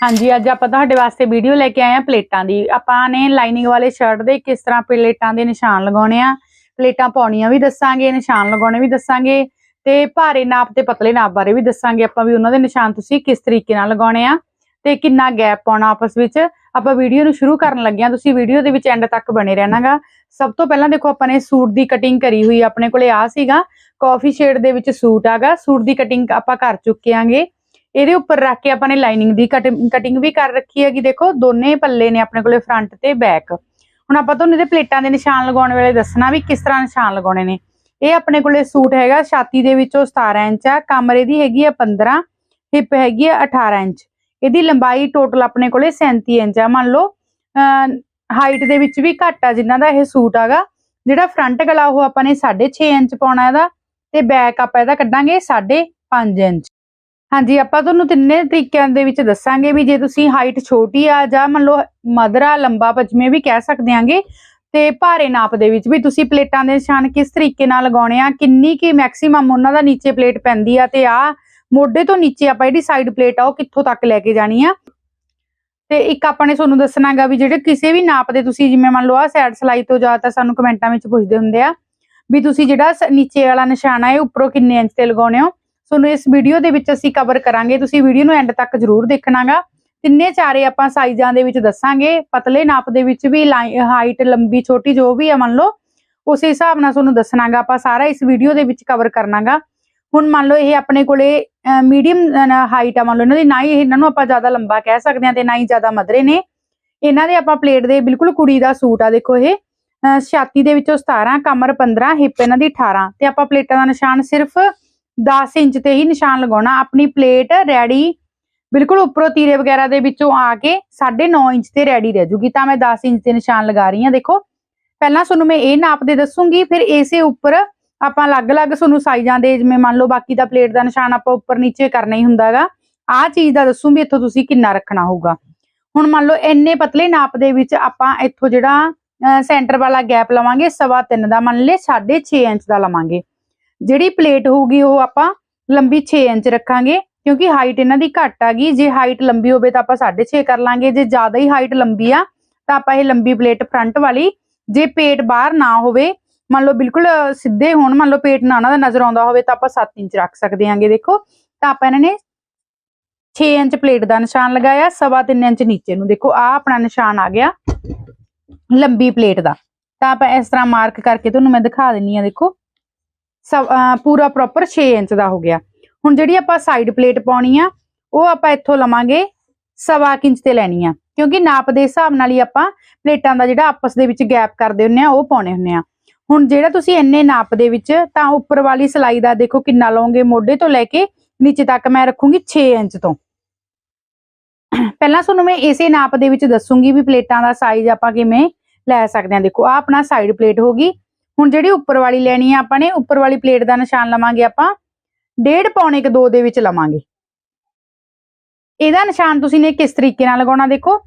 ਹਾਂਜੀ, ਅੱਜ ਆਪਾਂ ਤੁਹਾਡੇ ਵਾਸਤੇ ਵੀਡੀਓ ਲੈ ਕੇ ਆਏ ਆ ਪਲੇਟਾਂ ਦੀ। ਆਪਾਂ ਨੇ ਲਾਈਨਿੰਗ ਵਾਲੇ ਸ਼ਰਟ ਦੇ ਕਿਸ ਤਰ੍ਹਾਂ ਪਲੇਟਾਂ ਦੇ ਨਿਸ਼ਾਨ ਲਗਾਉਣੇ ਆ, ਪਲੇਟਾਂ ਪਾਉਣੀਆਂ ਵੀ ਦੱਸਾਂਗੇ, ਨਿਸ਼ਾਨ ਲਗਾਉਣੇ ਵੀ ਦੱਸਾਂਗੇ ਤੇ ਭਾਰੇ ਨਾਪ ਤੇ ਪਤਲੇ ਨਾਪ ਬਾਰੇ ਵੀ ਦੱਸਾਂਗੇ ਆਪਾਂ ਵੀ ਉਹਨਾਂ ਦੇ ਨਿਸ਼ਾਨ ਤੁਸੀਂ ਕਿਸ ਤਰੀਕੇ ਨਾਲ ਲਗਾਉਣੇ ਆ ਤੇ ਕਿੰਨਾ ਗੈਪ ਪਾਉਣਾ ਆਪਸ ਵਿੱਚ। ਆਪਾਂ ਵੀਡੀਓ ਨੂੰ ਸ਼ੁਰੂ ਕਰਨ ਲੱਗੇ ਆ ਤੁਸੀਂ ਵੀਡੀਓ ਦੇ ਵਿੱਚ ਐਂਡ ਤੱਕ ਬਣੇ ਰਹਿਣਾਗਾ। ਸਭ ਤੋਂ ਪਹਿਲਾਂ ਦੇਖੋ ਆਪਾਂ ਨੇ ਸੂਟ ਦੀ ਕਟਿੰਗ ਕਰੀ ਹੋਈ ਆਪਣੇ ਕੋਲੇ ਆ ਸੀਗਾ। ਕਾਫੀ ਸ਼ੇਡ ਦੇ ਵਿੱਚ ਸੂਟ ਆਗਾ। ਸੂਟ ਦੀ ਕਟਿੰਗ ਆਪਾਂ ਕਰ ਚੁੱਕੇ ਆਂਗੇ। ਇਹਦੇ ਉੱਪਰ ਰੱਖ ਕੇ ਆਪਾਂ ਨੇ ਲਾਈਨਿੰਗ ਦੀ ਕਟਿੰਗ ਵੀ ਕਰ ਰੱਖੀ ਹੈਗੀ। ਦੇਖੋ, ਦੋਨੇ ਪੱਲੇ ਨੇ ਆਪਣੇ ਕੋਲੇ ਫਰੰਟ ਤੇ ਬੈਕ ਹੁਣ ਆਪਾਂ ਤੁਹਾਨੂੰ ਇਹਦੇ ਪਲੇਟਾਂ ਦੇ ਨਿਸ਼ਾਨ ਲਗਾਉਣ ਵੇਲੇ ਦੱਸਣਾ ਵੀ ਕਿਸ ਤਰ੍ਹਾਂ ਨਿਸ਼ਾਨ ਲਗਾਉਣੇ ਨੇ। ਇਹ ਆਪਣੇ ਕੋਲੇ ਸੂਟ ਹੈਗਾ, ਛਾਤੀ ਦੇ ਵਿੱਚੋਂ 17 ਇੰਚ ਆ, ਕਮਰੇ ਦੀ ਹੈਗੀ ਆ 15 ਹਿੱਪ ਹੈਗੀ ਆ 18 ਇੰਚ। ਇਹਦੀ ਲੰਬਾਈ ਟੋਟਲ ਆਪਣੇ ਕੋਲੇ 37 ਇੰਚ ਆ। ਮੰਨ ਲਓ ਹਾਈਟ ਦੇ ਵਿੱਚ ਵੀ ਘੱਟ ਆ ਜਿਨ੍ਹਾਂ ਦਾ ਇਹ ਸੂਟ ਆਗਾ। ਜਿਹੜਾ ਫਰੰਟ ਗਲਾ, ਉਹ ਆਪਾਂ ਨੇ 6.5 ਇੰਚ ਪਾਉਣਾ ਇਹਦਾ ਤੇ ਬੈਕ ਆਪਾਂ ਇਹਦਾ ਕੱਢਾਂਗੇ 5.5 ਇੰਚ। ਹਾਂਜੀ, ਆਪਾਂ ਤੁਹਾਨੂੰ ਤਿੰਨੇ ਤਰੀਕਿਆਂ ਦੇ ਵਿੱਚ ਦੱਸਾਂਗੇ ਵੀ ਜੇ ਤੁਸੀਂ ਹਾਈਟ ਛੋਟੀ ਆ ਜਾਂ ਮੰਨ ਲਓ ਮਦਰਾ ਲੰਬਾ ਪਜਮੇ ਵੀ ਕਹਿ ਸਕਦੇ ਆਂਗੇ, ਤੇ ਭਾਰੇ ਨਾਪ ਦੇ ਵਿੱਚ ਵੀ ਤੁਸੀਂ ਪਲੇਟਾਂ ਦੇ ਨਿਸ਼ਾਨ ਕਿਸ ਤਰੀਕੇ ਨਾਲ ਲਗਾਉਣੇ ਆ, ਕਿੰਨੀ ਕੀ ਮੈਕਸਿਮਮ ਉਹਨਾਂ ਦਾ ਨੀਚੇ ਪਲੇਟ ਪੈਂਦੀ ਆ ਤੇ ਆ ਮੋਢੇ ਤੋਂ ਨੀਚੇ ਆਪਾਂ ਜਿਹੜੀ ਸਾਈਡ ਪਲੇਟ ਆ ਉਹ ਕਿੱਥੋਂ ਤੱਕ ਲੈ ਕੇ ਜਾਣੀ ਆ। ਤੇ ਇੱਕ ਆਪਾਂ ਨੇ ਤੁਹਾਨੂੰ ਦੱਸਣਾਗਾ ਵੀ ਜਿਹੜੇ ਕਿਸੇ ਵੀ ਨਾਪ ਦੇ ਤੁਸੀਂ ਜਿਵੇਂ ਮੰਨ ਲਓ ਆ ਸਾਈਡ ਸਲਾਈ ਤੋਂ ਜਾ ਤਾਂ ਸਾਨੂੰ ਕਮੈਂਟਾਂ ਵਿੱਚ ਪੁੱਛਦੇ ਹੁੰਦੇ ਆ, ਵੀ ਤੁਸੀਂ ਜਿਹੜਾ ਸ- ਨੀਚੇ ਵਾਲਾ ਨਿਸ਼ਾਨ ਆ ਇਹ ਉੱਪਰੋਂ ਕਿੰਨੇ ਇੰਚ ਤੇ ਲਗਾਉਣੇ ਹੋ ਤੁਹਾਨੂੰ ਇਸ ਵੀਡੀਓ ਦੇ ਵਿੱਚ ਅਸੀਂ ਕਵਰ ਕਰਾਂਗੇ। ਤੁਸੀਂ ਵੀਡੀਓ ਨੂੰ ਐਂਡ ਤੱਕ ਜ਼ਰੂਰ ਦੇਖਣਾਗਾ। ਤਿੰਨੇ ਚਾਰੇ ਆਪਾਂ ਸਾਈਜ਼ਾਂ ਦੇ ਵਿੱਚ ਦੱਸਾਂਗੇ। ਪਤਲੇ ਨਾਪ ਦੇ ਵਿੱਚ ਵੀ ਹਾਈਟ ਲੰਬੀ, ਛੋਟੀ, ਜੋ ਵੀ ਆ, ਮੰਨ ਲਓ। ਉਸੇ ਹਿਸਾਬ ਨਾਲ ਤੁਹਾਨੂੰ ਦੱਸਣਾਗਾ। ਆਪਾਂ ਸਾਰਾ ਇਸ ਵੀਡੀਓ ਦੇ ਵਿੱਚ ਕਵਰ ਕਰਨਾਗਾ। ਹੁਣ ਮੰਨ ਲਓ ਇਹ ਆਪਣੇ ਕੋਲੇ ਮੀਡੀਅਮ ਹਾਈਟ ਆ, ਮੰਨ ਲਓ। ਇਹਨਾਂ ਦੀ ਨਾ ਹੀ ਇਹਨਾਂ ਨੂੰ ਆਪਾਂ ਜ਼ਿਆਦਾ ਲੰਬਾ ਕਹਿ ਸਕਦੇ ਹਾਂ ਤੇ ਨਾ ਹੀ ਜ਼ਿਆਦਾ ਮਧਰੇ ਨੇ। ਇਹਨਾਂ ਦੇ ਆਪਾਂ ਪਲੇਟ ਦੇ ਬਿਲਕੁਲ ਕੁੜੀ ਦਾ ਸੂਟ ਆ, ਦੇਖੋ ਇਹ। ਅਹ ਛਾਤੀ ਦੇ ਵਿੱਚੋਂ 17 ਕਮਰ 15 ਹਿੱਪ ਇਹਨਾਂ ਦੀ 18 ਤੇ ਆਪਾਂ ਪਲੇਟਾਂ ਦਾ ਨਿਸ਼ਾਨ ਸਿਰਫ 10 ਇੰਚ ਤੇ ਹੀ ਨਿਸ਼ਾਨ ਲਗਾਉਣਾ। ਆਪਣੀ ਪਲੇਟ ਰੈਡੀ ਬਿਲਕੁਲ ਉੱਪਰੋਂ ਤੀਰੇ ਵਗੈਰਾ ਦੇ ਵਿੱਚੋਂ ਆ ਕੇ 9.5 ਇੰਚ ਤੇ ਰੈਡੀ ਰਹਿ ਜੂਗੀ। ਤਾਂ ਮੈਂ 10 ਇੰਚ ਤੇ ਨਿਸ਼ਾਨ ਲਗਾ ਰਹੀ ਹਾਂ। ਦੇਖੋ, ਪਹਿਲਾਂ ਤੁਹਾਨੂੰ ਮੈਂ ਇਹ ਨਾਪ ਦੇ ਦੱਸੂਗੀ, ਫਿਰ ਇਸੇ ਉੱਪਰ ਆਪਾਂ ਅਲੱਗ-ਅਲੱਗ ਤੁਹਾਨੂੰ ਸਾਈਜ਼ਾਂ ਦੇ, ਜਿਵੇਂ ਮੰਨ ਲਓ ਬਾਕੀ ਦਾ ਪਲੇਟ ਦਾ ਨਿਸ਼ਾਨ ਆਪਾਂ ਉੱਪਰ ਨੀਚੇ ਕਰਨਾ ਹੀ ਹੁੰਦਾਗਾ ਆਹ ਚੀਜ਼ ਦਾ ਦੱਸੂ ਵੀ ਇੱਥੋਂ ਤੁਸੀਂ ਕਿੰਨਾ ਰੱਖਣਾ ਹੋਊਗਾ। ਹੁਣ ਮੰਨ ਲਓ ਇੰਨੇ ਪਤਲੇ ਨਾਪ ਦੇ ਵਿੱਚ ਆਪਾਂ ਇੱਥੋਂ ਜਿਹੜਾ ਸੈਂਟਰ ਵਾਲਾ ਗੈਪ ਲਵਾਂਗੇ, ਸਵਾ ਤਿੰਨ ਦਾ ਮੰਨ ਲਏ 6.5 ਇੰਚ ਦਾ ਲਵਾਂਗੇ। ਜਿਹੜੀ ਪਲੇਟ ਹੋਊਗੀ ਉਹ ਆਪਾਂ ਲੰਬੀ 6 ਇੰਚ ਰੱਖਾਂਗੇ, ਕਿਉਂਕਿ ਹਾਈਟ ਇਹਨਾਂ ਦੀ ਘੱਟ ਆਗੀ ਜੇ ਹਾਈਟ ਲੰਬੀ ਹੋਵੇ ਤਾਂ ਆਪਾਂ 6.5 ਕਰ ਲਾਂਗੇ। ਜੇ ਜ਼ਿਆਦਾ ਹੀ ਹਾਈਟ ਲੰਬੀ ਆ, ਤਾਂ ਆਪਾਂ ਇਹ ਲੰਬੀ ਪਲੇਟ ਫਰੰਟ ਵਾਲੀ, ਜੇ ਪੇਟ ਬਾਹਰ ਨਾ ਹੋਵੇ, ਮੰਨ ਲਓ ਬਿਲਕੁਲ ਸਿੱਧੇ ਹੋਣ, ਮੰਨ ਲਓ ਪੇਟ ਨਾ ਉਹਨਾਂ ਦਾ ਨਜ਼ਰ ਆਉਂਦਾ ਹੋਵੇ, ਤਾਂ ਆਪਾਂ 7 ਇੰਚ ਰੱਖ ਸਕਦੇ ਆਂਗੇ। ਦੇਖੋ, ਤਾਂ ਆਪਾਂ ਇਹਨਾਂ ਨੇ 6 ਇੰਚ ਪਲੇਟ ਦਾ ਨਿਸ਼ਾਨ ਲਗਾਇਆ, ਸਵਾ 3 ਇੰਚ ਨੀਚੇ ਨੂੰ। ਦੇਖੋ ਆ ਆਪਣਾ ਨਿਸ਼ਾਨ ਆ ਗਿਆ ਲੰਬੀ ਪਲੇਟ ਦਾ। ਤਾਂ ਆਪਾਂ ਇਸ ਤਰ੍ਹਾਂ ਮਾਰਕ ਕਰਕੇ ਤੁਹਾਨੂੰ ਮੈਂ ਦਿਖਾ ਦਿੰਨੀ ਆ, ਦੇਖੋ। ਪੂਰਾ ਪ੍ਰੋਪਰ 6 ਇੰਚ ਦਾ ਹੋ ਗਿਆ। ਹੁਣ ਜਿਹੜੀ ਆਪਾਂ ਸਾਈਡ ਪਲੇਟ ਪਾਉਣੀ ਆ, ਉਹ ਆਪਾਂ ਇੱਥੋਂ ਲਵਾਂਗੇ ਸਵਾ ਇੰਚ ਤੇ ਲੈਣੀ ਆ। ਕਿਉਂਕਿ ਨਾਪ ਦੇ ਹਿਸਾਬ ਨਾਲ ਹੀ ਆਪਾਂ ਪਲੇਟਾਂ ਦਾ ਜਿਹੜਾ ਆਪਸ ਦੇ ਵਿੱਚ ਗੈਪ ਕਰਦੇ ਹੁੰਨੇ ਆ, ਉਹ ਪਾਉਣੇ ਹੁੰਨੇ ਆ। ਹੁਣ ਜਿਹੜਾ ਤੁਸੀਂ ਇੰਨੇ ਨਾਪ ਦੇ ਵਿੱਚ, ਤਾਂ ਉੱਪਰ ਵਾਲੀ ਸਲਾਈ ਦਾ ਦੇਖੋ ਕਿੰਨਾ ਲਓਗੇ, ਮੋਢੇ ਤੋਂ ਲੈ ਕੇ ਨੀਚੇ ਤੱਕ ਮੈਂ ਰੱਖੂੰਗੀ 6 ਇੰਚ ਤੋਂ। ਪਹਿਲਾਂ ਤੁਹਾਨੂੰ ਮੈਂ ਇਸੇ ਨਾਪ ਦੇ ਵਿੱਚ ਦੱਸੂੰਗੀ ਵੀ ਪਲੇਟਾਂ ਦਾ ਸਾਈਜ਼ ਆਪਾਂ ਕਿਵੇਂ ਲੈ ਸਕਦੇ ਹਾਂ ਦੇਖੋ ਆ ਆਪਣਾ ਸਾਈਡ ਪਲੇਟ ਹੋਗੀ ਹੁਣ ਜਿਹੜੀ ਉੱਪਰ ਵਾਲੀ ਲੈਣੀ ਆ ਆਪਾਂ ਨੇ, ਉੱਪਰ ਵਾਲੀ ਪਲੇਟ ਦਾ ਨਿਸ਼ਾਨ ਲਵਾਂਗੇ ਆਪਾਂ। ਡੇਢ ਪੌਣੇ ਕ 2 ਦੇ ਵਿੱਚ ਲਵਾਂਗੇ। ਇਹਦਾ ਨਿਸ਼ਾਨ ਤੁਸੀਂ ਨੇ ਕਿਸ ਤਰੀਕੇ ਨਾਲ ਲਗਾਉਣਾ ਦੇਖੋ।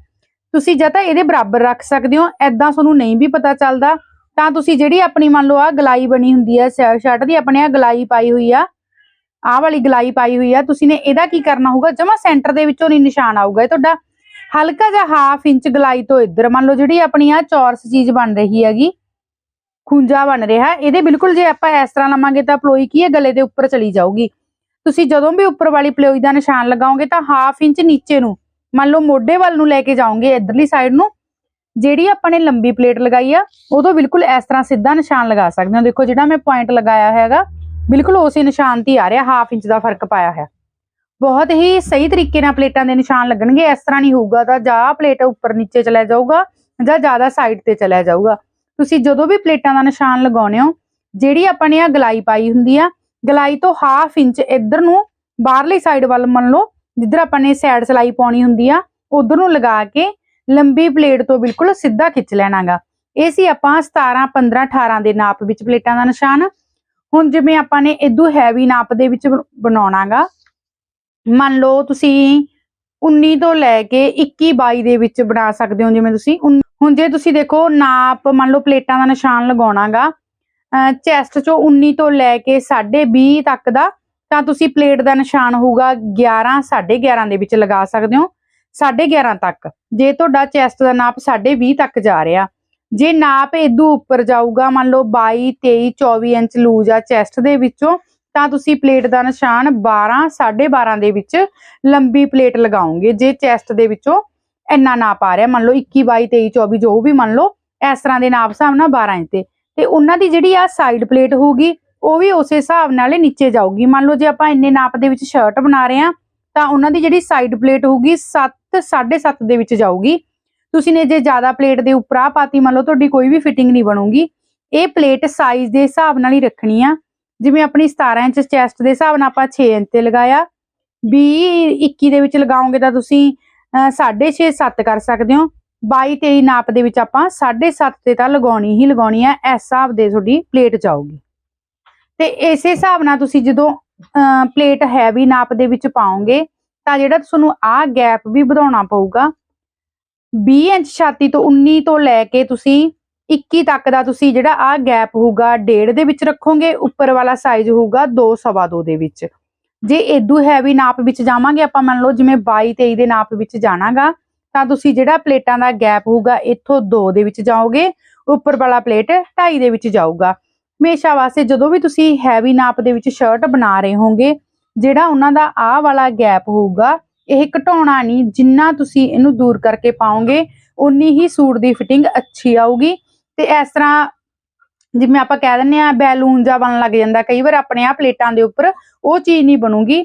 ਤੁਸੀਂ ਜਾਂ ਤਾਂ ਇਹਦੇ ਬਰਾਬਰ ਰੱਖ ਸਕਦੇ ਹੋ ਐਦਾਂ ਤੁਹਾਨੂੰ ਨਹੀਂ ਵੀ ਪਤਾ ਚੱਲਦਾ। ਤਾਂ ਤੁਸੀਂ ਜਿਹੜੀ ਆਪਣੀ ਮੰਨ ਲਓ ਆ ਗਲਾਈ ਬਣੀ ਹੁੰਦੀ ਹੈ ਸ਼ਰਟ ਦੀ, ਆਪਣੇ ਆ ਗਲਾਈ ਪਾਈ ਹੋਈ ਆ, ਆਹ ਵਾਲੀ ਗਲਾਈ ਪਾਈ ਹੋਈ ਆ, ਤੁਸੀਂ ਨੇ ਇਹਦਾ ਕੀ ਕਰਨਾ ਹੋਊਗਾ, ਜਮਾ ਸੈਂਟਰ ਦੇ ਵਿੱਚੋਂ ਨਹੀਂ ਨਿਸ਼ਾਨ ਆਊਗਾ ਇਹ ਤੁਹਾਡਾ। ਹਲਕਾ ਜਿਹਾ ਹਾਫ ਇੰਚ ਗਲਾਈ ਤੋਂ ਇੱਧਰ, ਮੰਨ ਲਓ ਜਿਹੜੀ ਆਪਣੀ ਆ ਚੌਰਸ ਚੀਜ਼ ਬਣ ਰਹੀ ਹੈਗੀ ਖੁੰਝਾ ਬਣ ਰਿਹਾ। ਇਹਦੇ ਬਿਲਕੁਲ ਜੇ ਆਪਾਂ ਇਸ ਤਰ੍ਹਾਂ ਲਵਾਂਗੇ ਤਾਂ ਪਲੋਈ ਕੀ ਹੈ? ਗਲੇ ਦੇ ਉੱਪਰ ਚਲੀ ਜਾਊਗੀ। ਤੁਸੀਂ ਜਦੋਂ ਵੀ ਉੱਪਰ ਵਾਲੀ ਪਲੋਈ ਦਾ ਨਿਸ਼ਾਨ ਲਗਾਓਗੇ ਤਾਂ ਹਾਫ ਇੰਚ ਨੀਚੇ ਨੂੰ, ਮੰਨ ਲਓ ਮੋਢੇ ਵੱਲ ਨੂੰ ਲੈ ਕੇ ਜਾਓਗੇ ਇਧਰਲੀ ਸਾਈਡ ਨੂੰ, ਜਿਹੜੀ ਆਪਾਂ ਨੇ ਲੰਬੀ ਪਲੇਟ ਲਗਾਈ ਆ, ਉਦੋਂ ਬਿਲਕੁਲ ਇਸ ਤਰ੍ਹਾਂ ਸਿੱਧਾ ਨਿਸ਼ਾਨ ਲਗਾ ਸਕਦੇ ਹੋ। ਦੇਖੋ ਜਿਹੜਾ ਮੈਂ ਪੁਆਇੰਟ ਲਗਾਇਆ ਹੈਗਾ, ਬਿਲਕੁਲ ਉਸੇ ਨਿਸ਼ਾਨ ਤੇ ਆ ਰਿਹਾ ਹਾਫ ਇੰਚ ਦਾ ਫ਼ਰਕ ਪਾਇਆ ਹੈ ਬਹੁਤ ਹੀ ਸਹੀ ਤਰੀਕੇ ਨਾਲ ਪਲੇਟਾਂ ਦੇ ਨਿਸ਼ਾਨ ਲੱਗਣਗੇ, ਇਸ ਤਰ੍ਹਾਂ ਨਹੀਂ ਹੋਊਗਾ ਤਾਂ ਜਾਂ ਪਲੇਟ ਉੱਪਰ ਨੀਚੇ ਚਲਾ ਜਾਊਗਾ ਜਾਂ ਜ਼ਿਆਦਾ ਸਾਈਡ ਤੇ ਚਲਾ ਜਾਊਗਾ। ਤੁਸੀਂ ਜਦੋਂ ਵੀ ਪਲੇਟਾਂ ਦਾ ਨਿਸ਼ਾਨ ਲਗਾਉਣੇ ਹੋ, ਜਿਹੜੀ ਆਪਾਂ ਨੇ ਆ ਗਲਾਈ ਪਾਈ ਹੁੰਦੀ ਆ, ਗਲਾਈ ਤੋਂ ਹਾਫ ਇੰਚ ਇੱਧਰ ਨੂੰ ਬਾਹਰਲੀ ਸਾਈਡ ਵੱਲ ਮੰਨ ਲਓ, ਜਿੱਧਰ ਆਪਾਂ ਨੇ ਸਾਈਡ ਸਲਾਈ ਪਾਉਣੀ ਹੁੰਦੀ ਆ, ਉਧਰ ਨੂੰ ਲਗਾ ਕੇ ਲੰਬੀ ਪਲੇਟ ਤੋਂ ਬਿਲਕੁਲ ਸਿੱਧਾ ਖਿੱਚ ਲੈਣਾਗਾ। ਇਹ ਸੀ ਆਪਾਂ 17 15 18 ਦੇ ਨਾਪ ਵਿੱਚ ਪਲੇਟਾਂ ਦਾ ਨਿਸ਼ਾਨ। ਹੁਣ ਜਿਵੇਂ ਆਪਾਂ ਨੇ ਇਦੋਂ ਹੈਵੀ ਨਾਪ ਦੇ ਵਿੱਚ ਬਣਾਉਣਾਗਾ, ਮੰਨ ਲਓ ਤੁਸੀਂ 19 ਤੋਂ ਲੈ ਕੇ 21 22 ਦੇ ਵਿੱਚ ਬਣਾ ਸਕਦੇ ਹੋ, ਜਿਵੇਂ ਤੁਸੀਂ ਉਨ- ਹੁਣ ਜੇ ਤੁਸੀਂ ਦੇਖੋ ਨਾਪ, ਮੰਨ ਲਓ ਪਲੇਟਾਂ ਦਾ ਨਿਸ਼ਾਨ ਲਗਾਉਣਾਗਾ ਚੈਸਟ ਚੋਂ 19 ਤੋਂ ਲੈ ਕੇ 20.5 ਤੱਕ ਦਾ, ਤਾਂ ਤੁਸੀਂ ਪਲੇਟ ਦਾ ਨਿਸ਼ਾਨ ਹੋਊਗਾ 11 11.5 ਦੇ ਵਿੱਚ ਲਗਾ ਸਕਦੇ ਹੋ 11.5 ਤੱਕ। ਜੇ ਤੁਹਾਡਾ ਚੈਸਟ ਦਾ ਨਾਪ 20 ਤੱਕ ਜਾ ਰਿਹਾ, ਜੇ ਨਾਪ ਇਦੋਂ ਉੱਪਰ ਜਾਊਗਾ, ਮੰਨ ਲਓ 22 23 24 ਇੰਚ ਲੂਜ਼ ਆ ਚੈਸਟ ਦੇ ਵਿੱਚੋਂ, ਤਾਂ ਤੁਸੀਂ ਪਲੇਟ ਦਾ ਨਿਸ਼ਾਨ 12 12.5 ਦੇ ਵਿੱਚ ਲੰਬੀ ਪਲੇਟ ਲਗਾਓਗੇ। ਜੇ ਚੈਸਟ ਦੇ ਵਿੱਚੋਂ ਇੰਨਾ ਨਾਪ ਆ ਰਿਹਾ, ਮੰਨ ਲਓ 21 22 23 24 ਜੋ ਵੀ ਮੰਨ ਲਓ, ਇਸ ਤਰ੍ਹਾਂ ਦੇ ਨਾਪ ਹਿਸਾਬ ਨਾਲ 12 ਇੰਚ ਤੇ ਤੇ ਉਹਨਾਂ ਦੀ ਜਿਹੜੀ ਆ ਸਾਈਡ ਪਲੇਟ ਹੋਊਗੀ, ਉਹ ਵੀ ਉਸੇ ਹਿਸਾਬ ਨਾਲ ਹੀ ਨੀਚੇ ਜਾਊਗੀ। ਮੰਨ ਲਓ ਜੇ ਆਪਾਂ ਇੰਨੇ ਨਾਪ ਦੇ ਵਿੱਚ ਸ਼ਰਟ ਬਣਾ ਰਹੇ ਆ ਤਾਂ ਉਹਨਾਂ ਦੀ ਜਿਹੜੀ ਸਾਈਡ ਪਲੇਟ ਹੋਊਗੀ 7 7.5 ਦੇ ਵਿੱਚ ਜਾਊਗੀ। ਤੁਸੀਂ ਨੇ ਜੇ ਜ਼ਿਆਦਾ ਪਲੇਟ ਦੇ ਉੱਪਰ ਆ ਪਾਤੀ, ਮੰਨ ਲਓ ਤੁਹਾਡੀ ਕੋਈ ਵੀ ਫਿਟਿੰਗ ਨਹੀਂ ਬਣੂਗੀ। ਇਹ ਪਲੇਟ ਸਾਈਜ਼ ਦੇ ਹਿਸਾਬ ਨਾਲ ਹੀ ਰੱਖਣੀ ਆ। ਜਿਵੇਂ ਆਪਣੀ 17 ਇੰਚ ਚੈਸਟ ਦੇ ਹਿਸਾਬ ਨਾਲ ਆਪਾਂ 6 ਇੰਚ ਤੇ ਲਗਾਇਆ। 20 21 ਦੇ ਵਿੱਚ ਲਗਾਓਗੇ ਤਾਂ ਤੁਸੀਂ 6.5 7 ਕਰ ਸਕਦੇ ਹੋ। 22 23 ਨਾਪ ਦੇ ਵਿੱਚ ਆਪਾਂ 7.5 ਤੇ ਤਾਂ ਲਗਾਉਣੀ ਹੀ ਲਗਾਉਣੀ ਹੈ। ਇਸ ਹਿਸਾਬ ਦੇ ਤੁਹਾਡੀ ਪਲੇਟ ਜਾਊਗੀ ਤੇ ਇਸੇ ਹਿਸਾਬ ਨਾਲ ਤੁਸੀਂ ਜਦੋਂ ਪਲੇਟ ਹੈਵੀ ਨਾਪ ਦੇ ਵਿੱਚ ਪਾਓਗੇ, ਤਾਂ ਜਿਹੜਾ ਤੁਹਾਨੂੰ ਆਹ ਗੈਪ ਵੀ ਵਧਾਉਣਾ ਪਊਗਾ 20 ਇੰਚ ਛਾਤੀ ਤੋਂ 19 ਤੋਂ ਲੈ ਕੇ ਤੁਸੀਂ 21 ਤੱਕ ਦਾ ਤੁਸੀਂ ਜਿਹੜਾ ਆਹ ਗੈਪ ਹੋਊਗਾ, ਡੇਢ ਦੇ ਵਿੱਚ ਰੱਖੋਗੇ, ਉੱਪਰ ਵਾਲਾ ਸਾਈਜ਼ ਹੋਊਗਾ 2 ਸਵਾ 2 ਦੇ ਵਿੱਚ। ਜੇ ਇਦੋਂ ਹੈਵੀ ਨਾਪ ਵਿੱਚ ਜਾਵਾਂਗੇ, ਆਪਾਂ ਮੰਨ ਲਓ ਜਿਵੇਂ 22 23 ਦੇ ਨਾਪ ਵਿੱਚ ਜਾਣਾਗਾ, ਤਾਂ ਤੁਸੀਂ ਜਿਹੜਾ ਪਲੇਟਾਂ ਦਾ ਗੈਪ ਹੋਊਗਾ, ਇੱਥੋਂ 2 ਦੇ ਵਿੱਚ ਜਾਓਗੇ, ਉੱਪਰ ਵਾਲਾ ਪਲੇਟ 2.5 ਦੇ ਵਿੱਚ ਜਾਊਗਾ। ਹਮੇਸ਼ਾ ਵਾਸਤੇ ਜਦੋਂ ਵੀ ਤੁਸੀਂ ਹੈਵੀ ਨਾਪ ਦੇ ਵਿੱਚ ਸ਼ਰਟ ਬਣਾ ਰਹੇ ਹੋਗੇ ਜਿਹੜਾ ਉਹਨਾਂ ਦਾ ਆਹ ਵਾਲਾ ਗੈਪ ਹੋਊਗਾ, ਇਹ ਘਟਾਉਣਾ ਨਹੀਂ, ਜਿੰਨਾ ਤੁਸੀਂ ਇਹਨੂੰ ਦੂਰ ਕਰਕੇ ਪਾਓਗੇ ਉਨੀ ਹੀ ਸੂਟ ਦੀ ਫਿਟਿੰਗ ਅੱਛੀ ਆਊਗੀ। ਤੇ ਇਸ ਤਰ੍ਹਾਂ ਜਿਵੇਂ ਆਪਾਂ ਕਹਿ ਦਿੰਨੇ ਆ ਬੈਲੂਨ ਜਾਂ ਬਣਨ ਲੱਗ ਜਾਂਦਾ, ਕਈ ਵਾਰ ਆਪਣੇ ਆ ਪਲੇਟਾਂ ਦੇ ਉੱਪਰ ਉਹ ਚੀਜ਼ ਨਹੀਂ ਬਣੂਗੀ।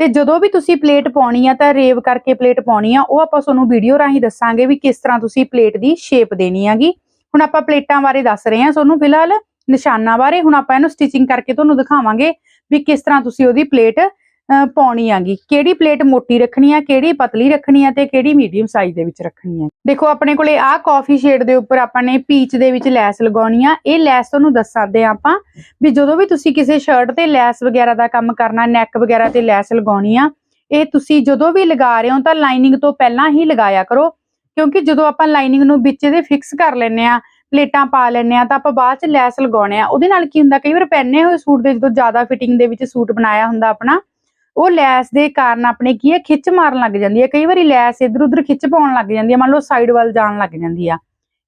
ਤੇ ਜਦੋਂ ਵੀ ਤੁਸੀਂ ਪਲੇਟ ਪਾਉਣੀ ਆ ਤਾਂ ਰੇਵ ਕਰਕੇ ਪਲੇਟ ਪਾਉਣੀ ਆ, ਉਹ ਆਪਾਂ ਤੁਹਾਨੂੰ ਵੀਡੀਓ ਰਾਹੀਂ ਦੱਸਾਂਗੇ ਵੀ ਕਿਸ ਤਰ੍ਹਾਂ ਤੁਸੀਂ ਪਲੇਟ ਦੀ ਸ਼ੇਪ ਦੇਣੀ ਹੈਗੀ। ਹੁਣ ਆਪਾਂ ਪਲੇਟਾਂ ਬਾਰੇ ਦੱਸ ਰਹੇ ਹਾਂ ਤੁਹਾਨੂੰ, ਫਿਲਹਾਲ ਨਿਸ਼ਾਨਾਂ ਬਾਰੇ, ਹੁਣ ਆਪਾਂ ਇਹਨੂੰ ਸਟਿਚਿੰਗ ਕਰਕੇ ਤੁਹਾਨੂੰ ਦਿਖਾਵਾਂਗੇ ਵੀ ਕਿਸ ਤਰ੍ਹਾਂ ਤੁਸੀਂ ਉਹਦੀ ਪਲੇਟ ਪਾਉਣੀ ਆਗੀ। ਕਿਹੜੀ ਪਲੇਟ ਮੋਟੀ ਰੱਖਣੀ ਆ, ਕਿਹੜੀ ਪਤਲੀ ਰੱਖਣੀ ਆ ਤੇ ਕਿਹੜੀ ਮੀਡੀਅਮ ਸਾਈਜ਼ ਦੇ ਵਿੱਚ ਰੱਖਣੀ ਆ? ਦੇਖੋ, ਆਪਣੇ ਕੋਲੇ ਆਹ ਕਾਫੀ ਸ਼ੇਡ ਦੇ ਉੱਪਰ ਆਪਾਂ ਨੇ ਪੀਚ ਦੇ ਵਿੱਚ ਲੈਸ ਲਗਾਉਣੀ ਆ। ਇਹ ਲੈਸ ਤੁਹਾਨੂੰ ਦੱਸ ਸਕਦੇ ਆ ਆਪਾਂ ਵੀ ਜਦੋਂ ਵੀ ਤੁਸੀਂ ਕਿਸੇ ਸ਼ਰਟ ਤੇ ਲੈਸ ਵਗੈਰਾ ਦਾ ਕੰਮ ਕਰਨਾ ਨੈਕ ਵਗੈਰਾ ਤੇ ਲੈਸ ਲਗਾਉਣੀ ਆ, ਇਹ ਤੁਸੀਂ ਜਦੋਂ ਵੀ ਲਗਾ ਰਹੇ ਹੋ ਤਾਂ ਲਾਈਨਿੰਗ ਤੋਂ ਪਹਿਲਾਂ ਹੀ ਲਗਾਇਆ ਕਰੋ। ਕਿਉਂਕਿ ਜਦੋਂ ਆਪਾਂ ਲਾਈਨਿੰਗ ਨੂੰ ਵਿੱਚ ਦੇ ਫਿਕਸ ਕਰ ਲੈਨੇ ਆ, ਪਲੇਟਾਂ ਪਾ ਲੈਨੇ ਆ, ਤਾਂ ਆਪਾਂ ਬਾਅਦ ਚ ਲੈਸ ਲਗਾਉਣੇ ਆ। ਉਹਦੇ ਨਾਲ ਕੀ ਹੁੰਦਾ, ਕਈ ਵਾਰ ਪਹਿਨੇ ਹੋਏ ਸੂਟ ਦੇ ਜਦੋਂ ਜ਼ਿਆਦਾ ਫਿਟਿੰਗ ਦੇ ਵਿੱਚ ਸੂਟ ਬਣਾਇਆ ਹੁੰਦਾ ਆਪਣਾ ਉਹ ਲੈਸ ਦੇ ਕਾਰਨ ਆਪਣੇ ਕੀ ਹੈ, ਖਿੱਚ ਮਾਰਨ ਲੱਗ ਜਾਂਦੀ ਹੈ। ਕਈ ਵਾਰੀ ਲੈਸ ਇਧਰ ਉਧਰ ਖਿੱਚ ਪਾਉਣ ਲੱਗ ਜਾਂਦੀ ਹੈ। ਮੰਨ ਲਓ ਸਾਈਡ ਵੱਲ ਜਾਣ ਲੱਗ ਜਾਂਦੀ ਆ।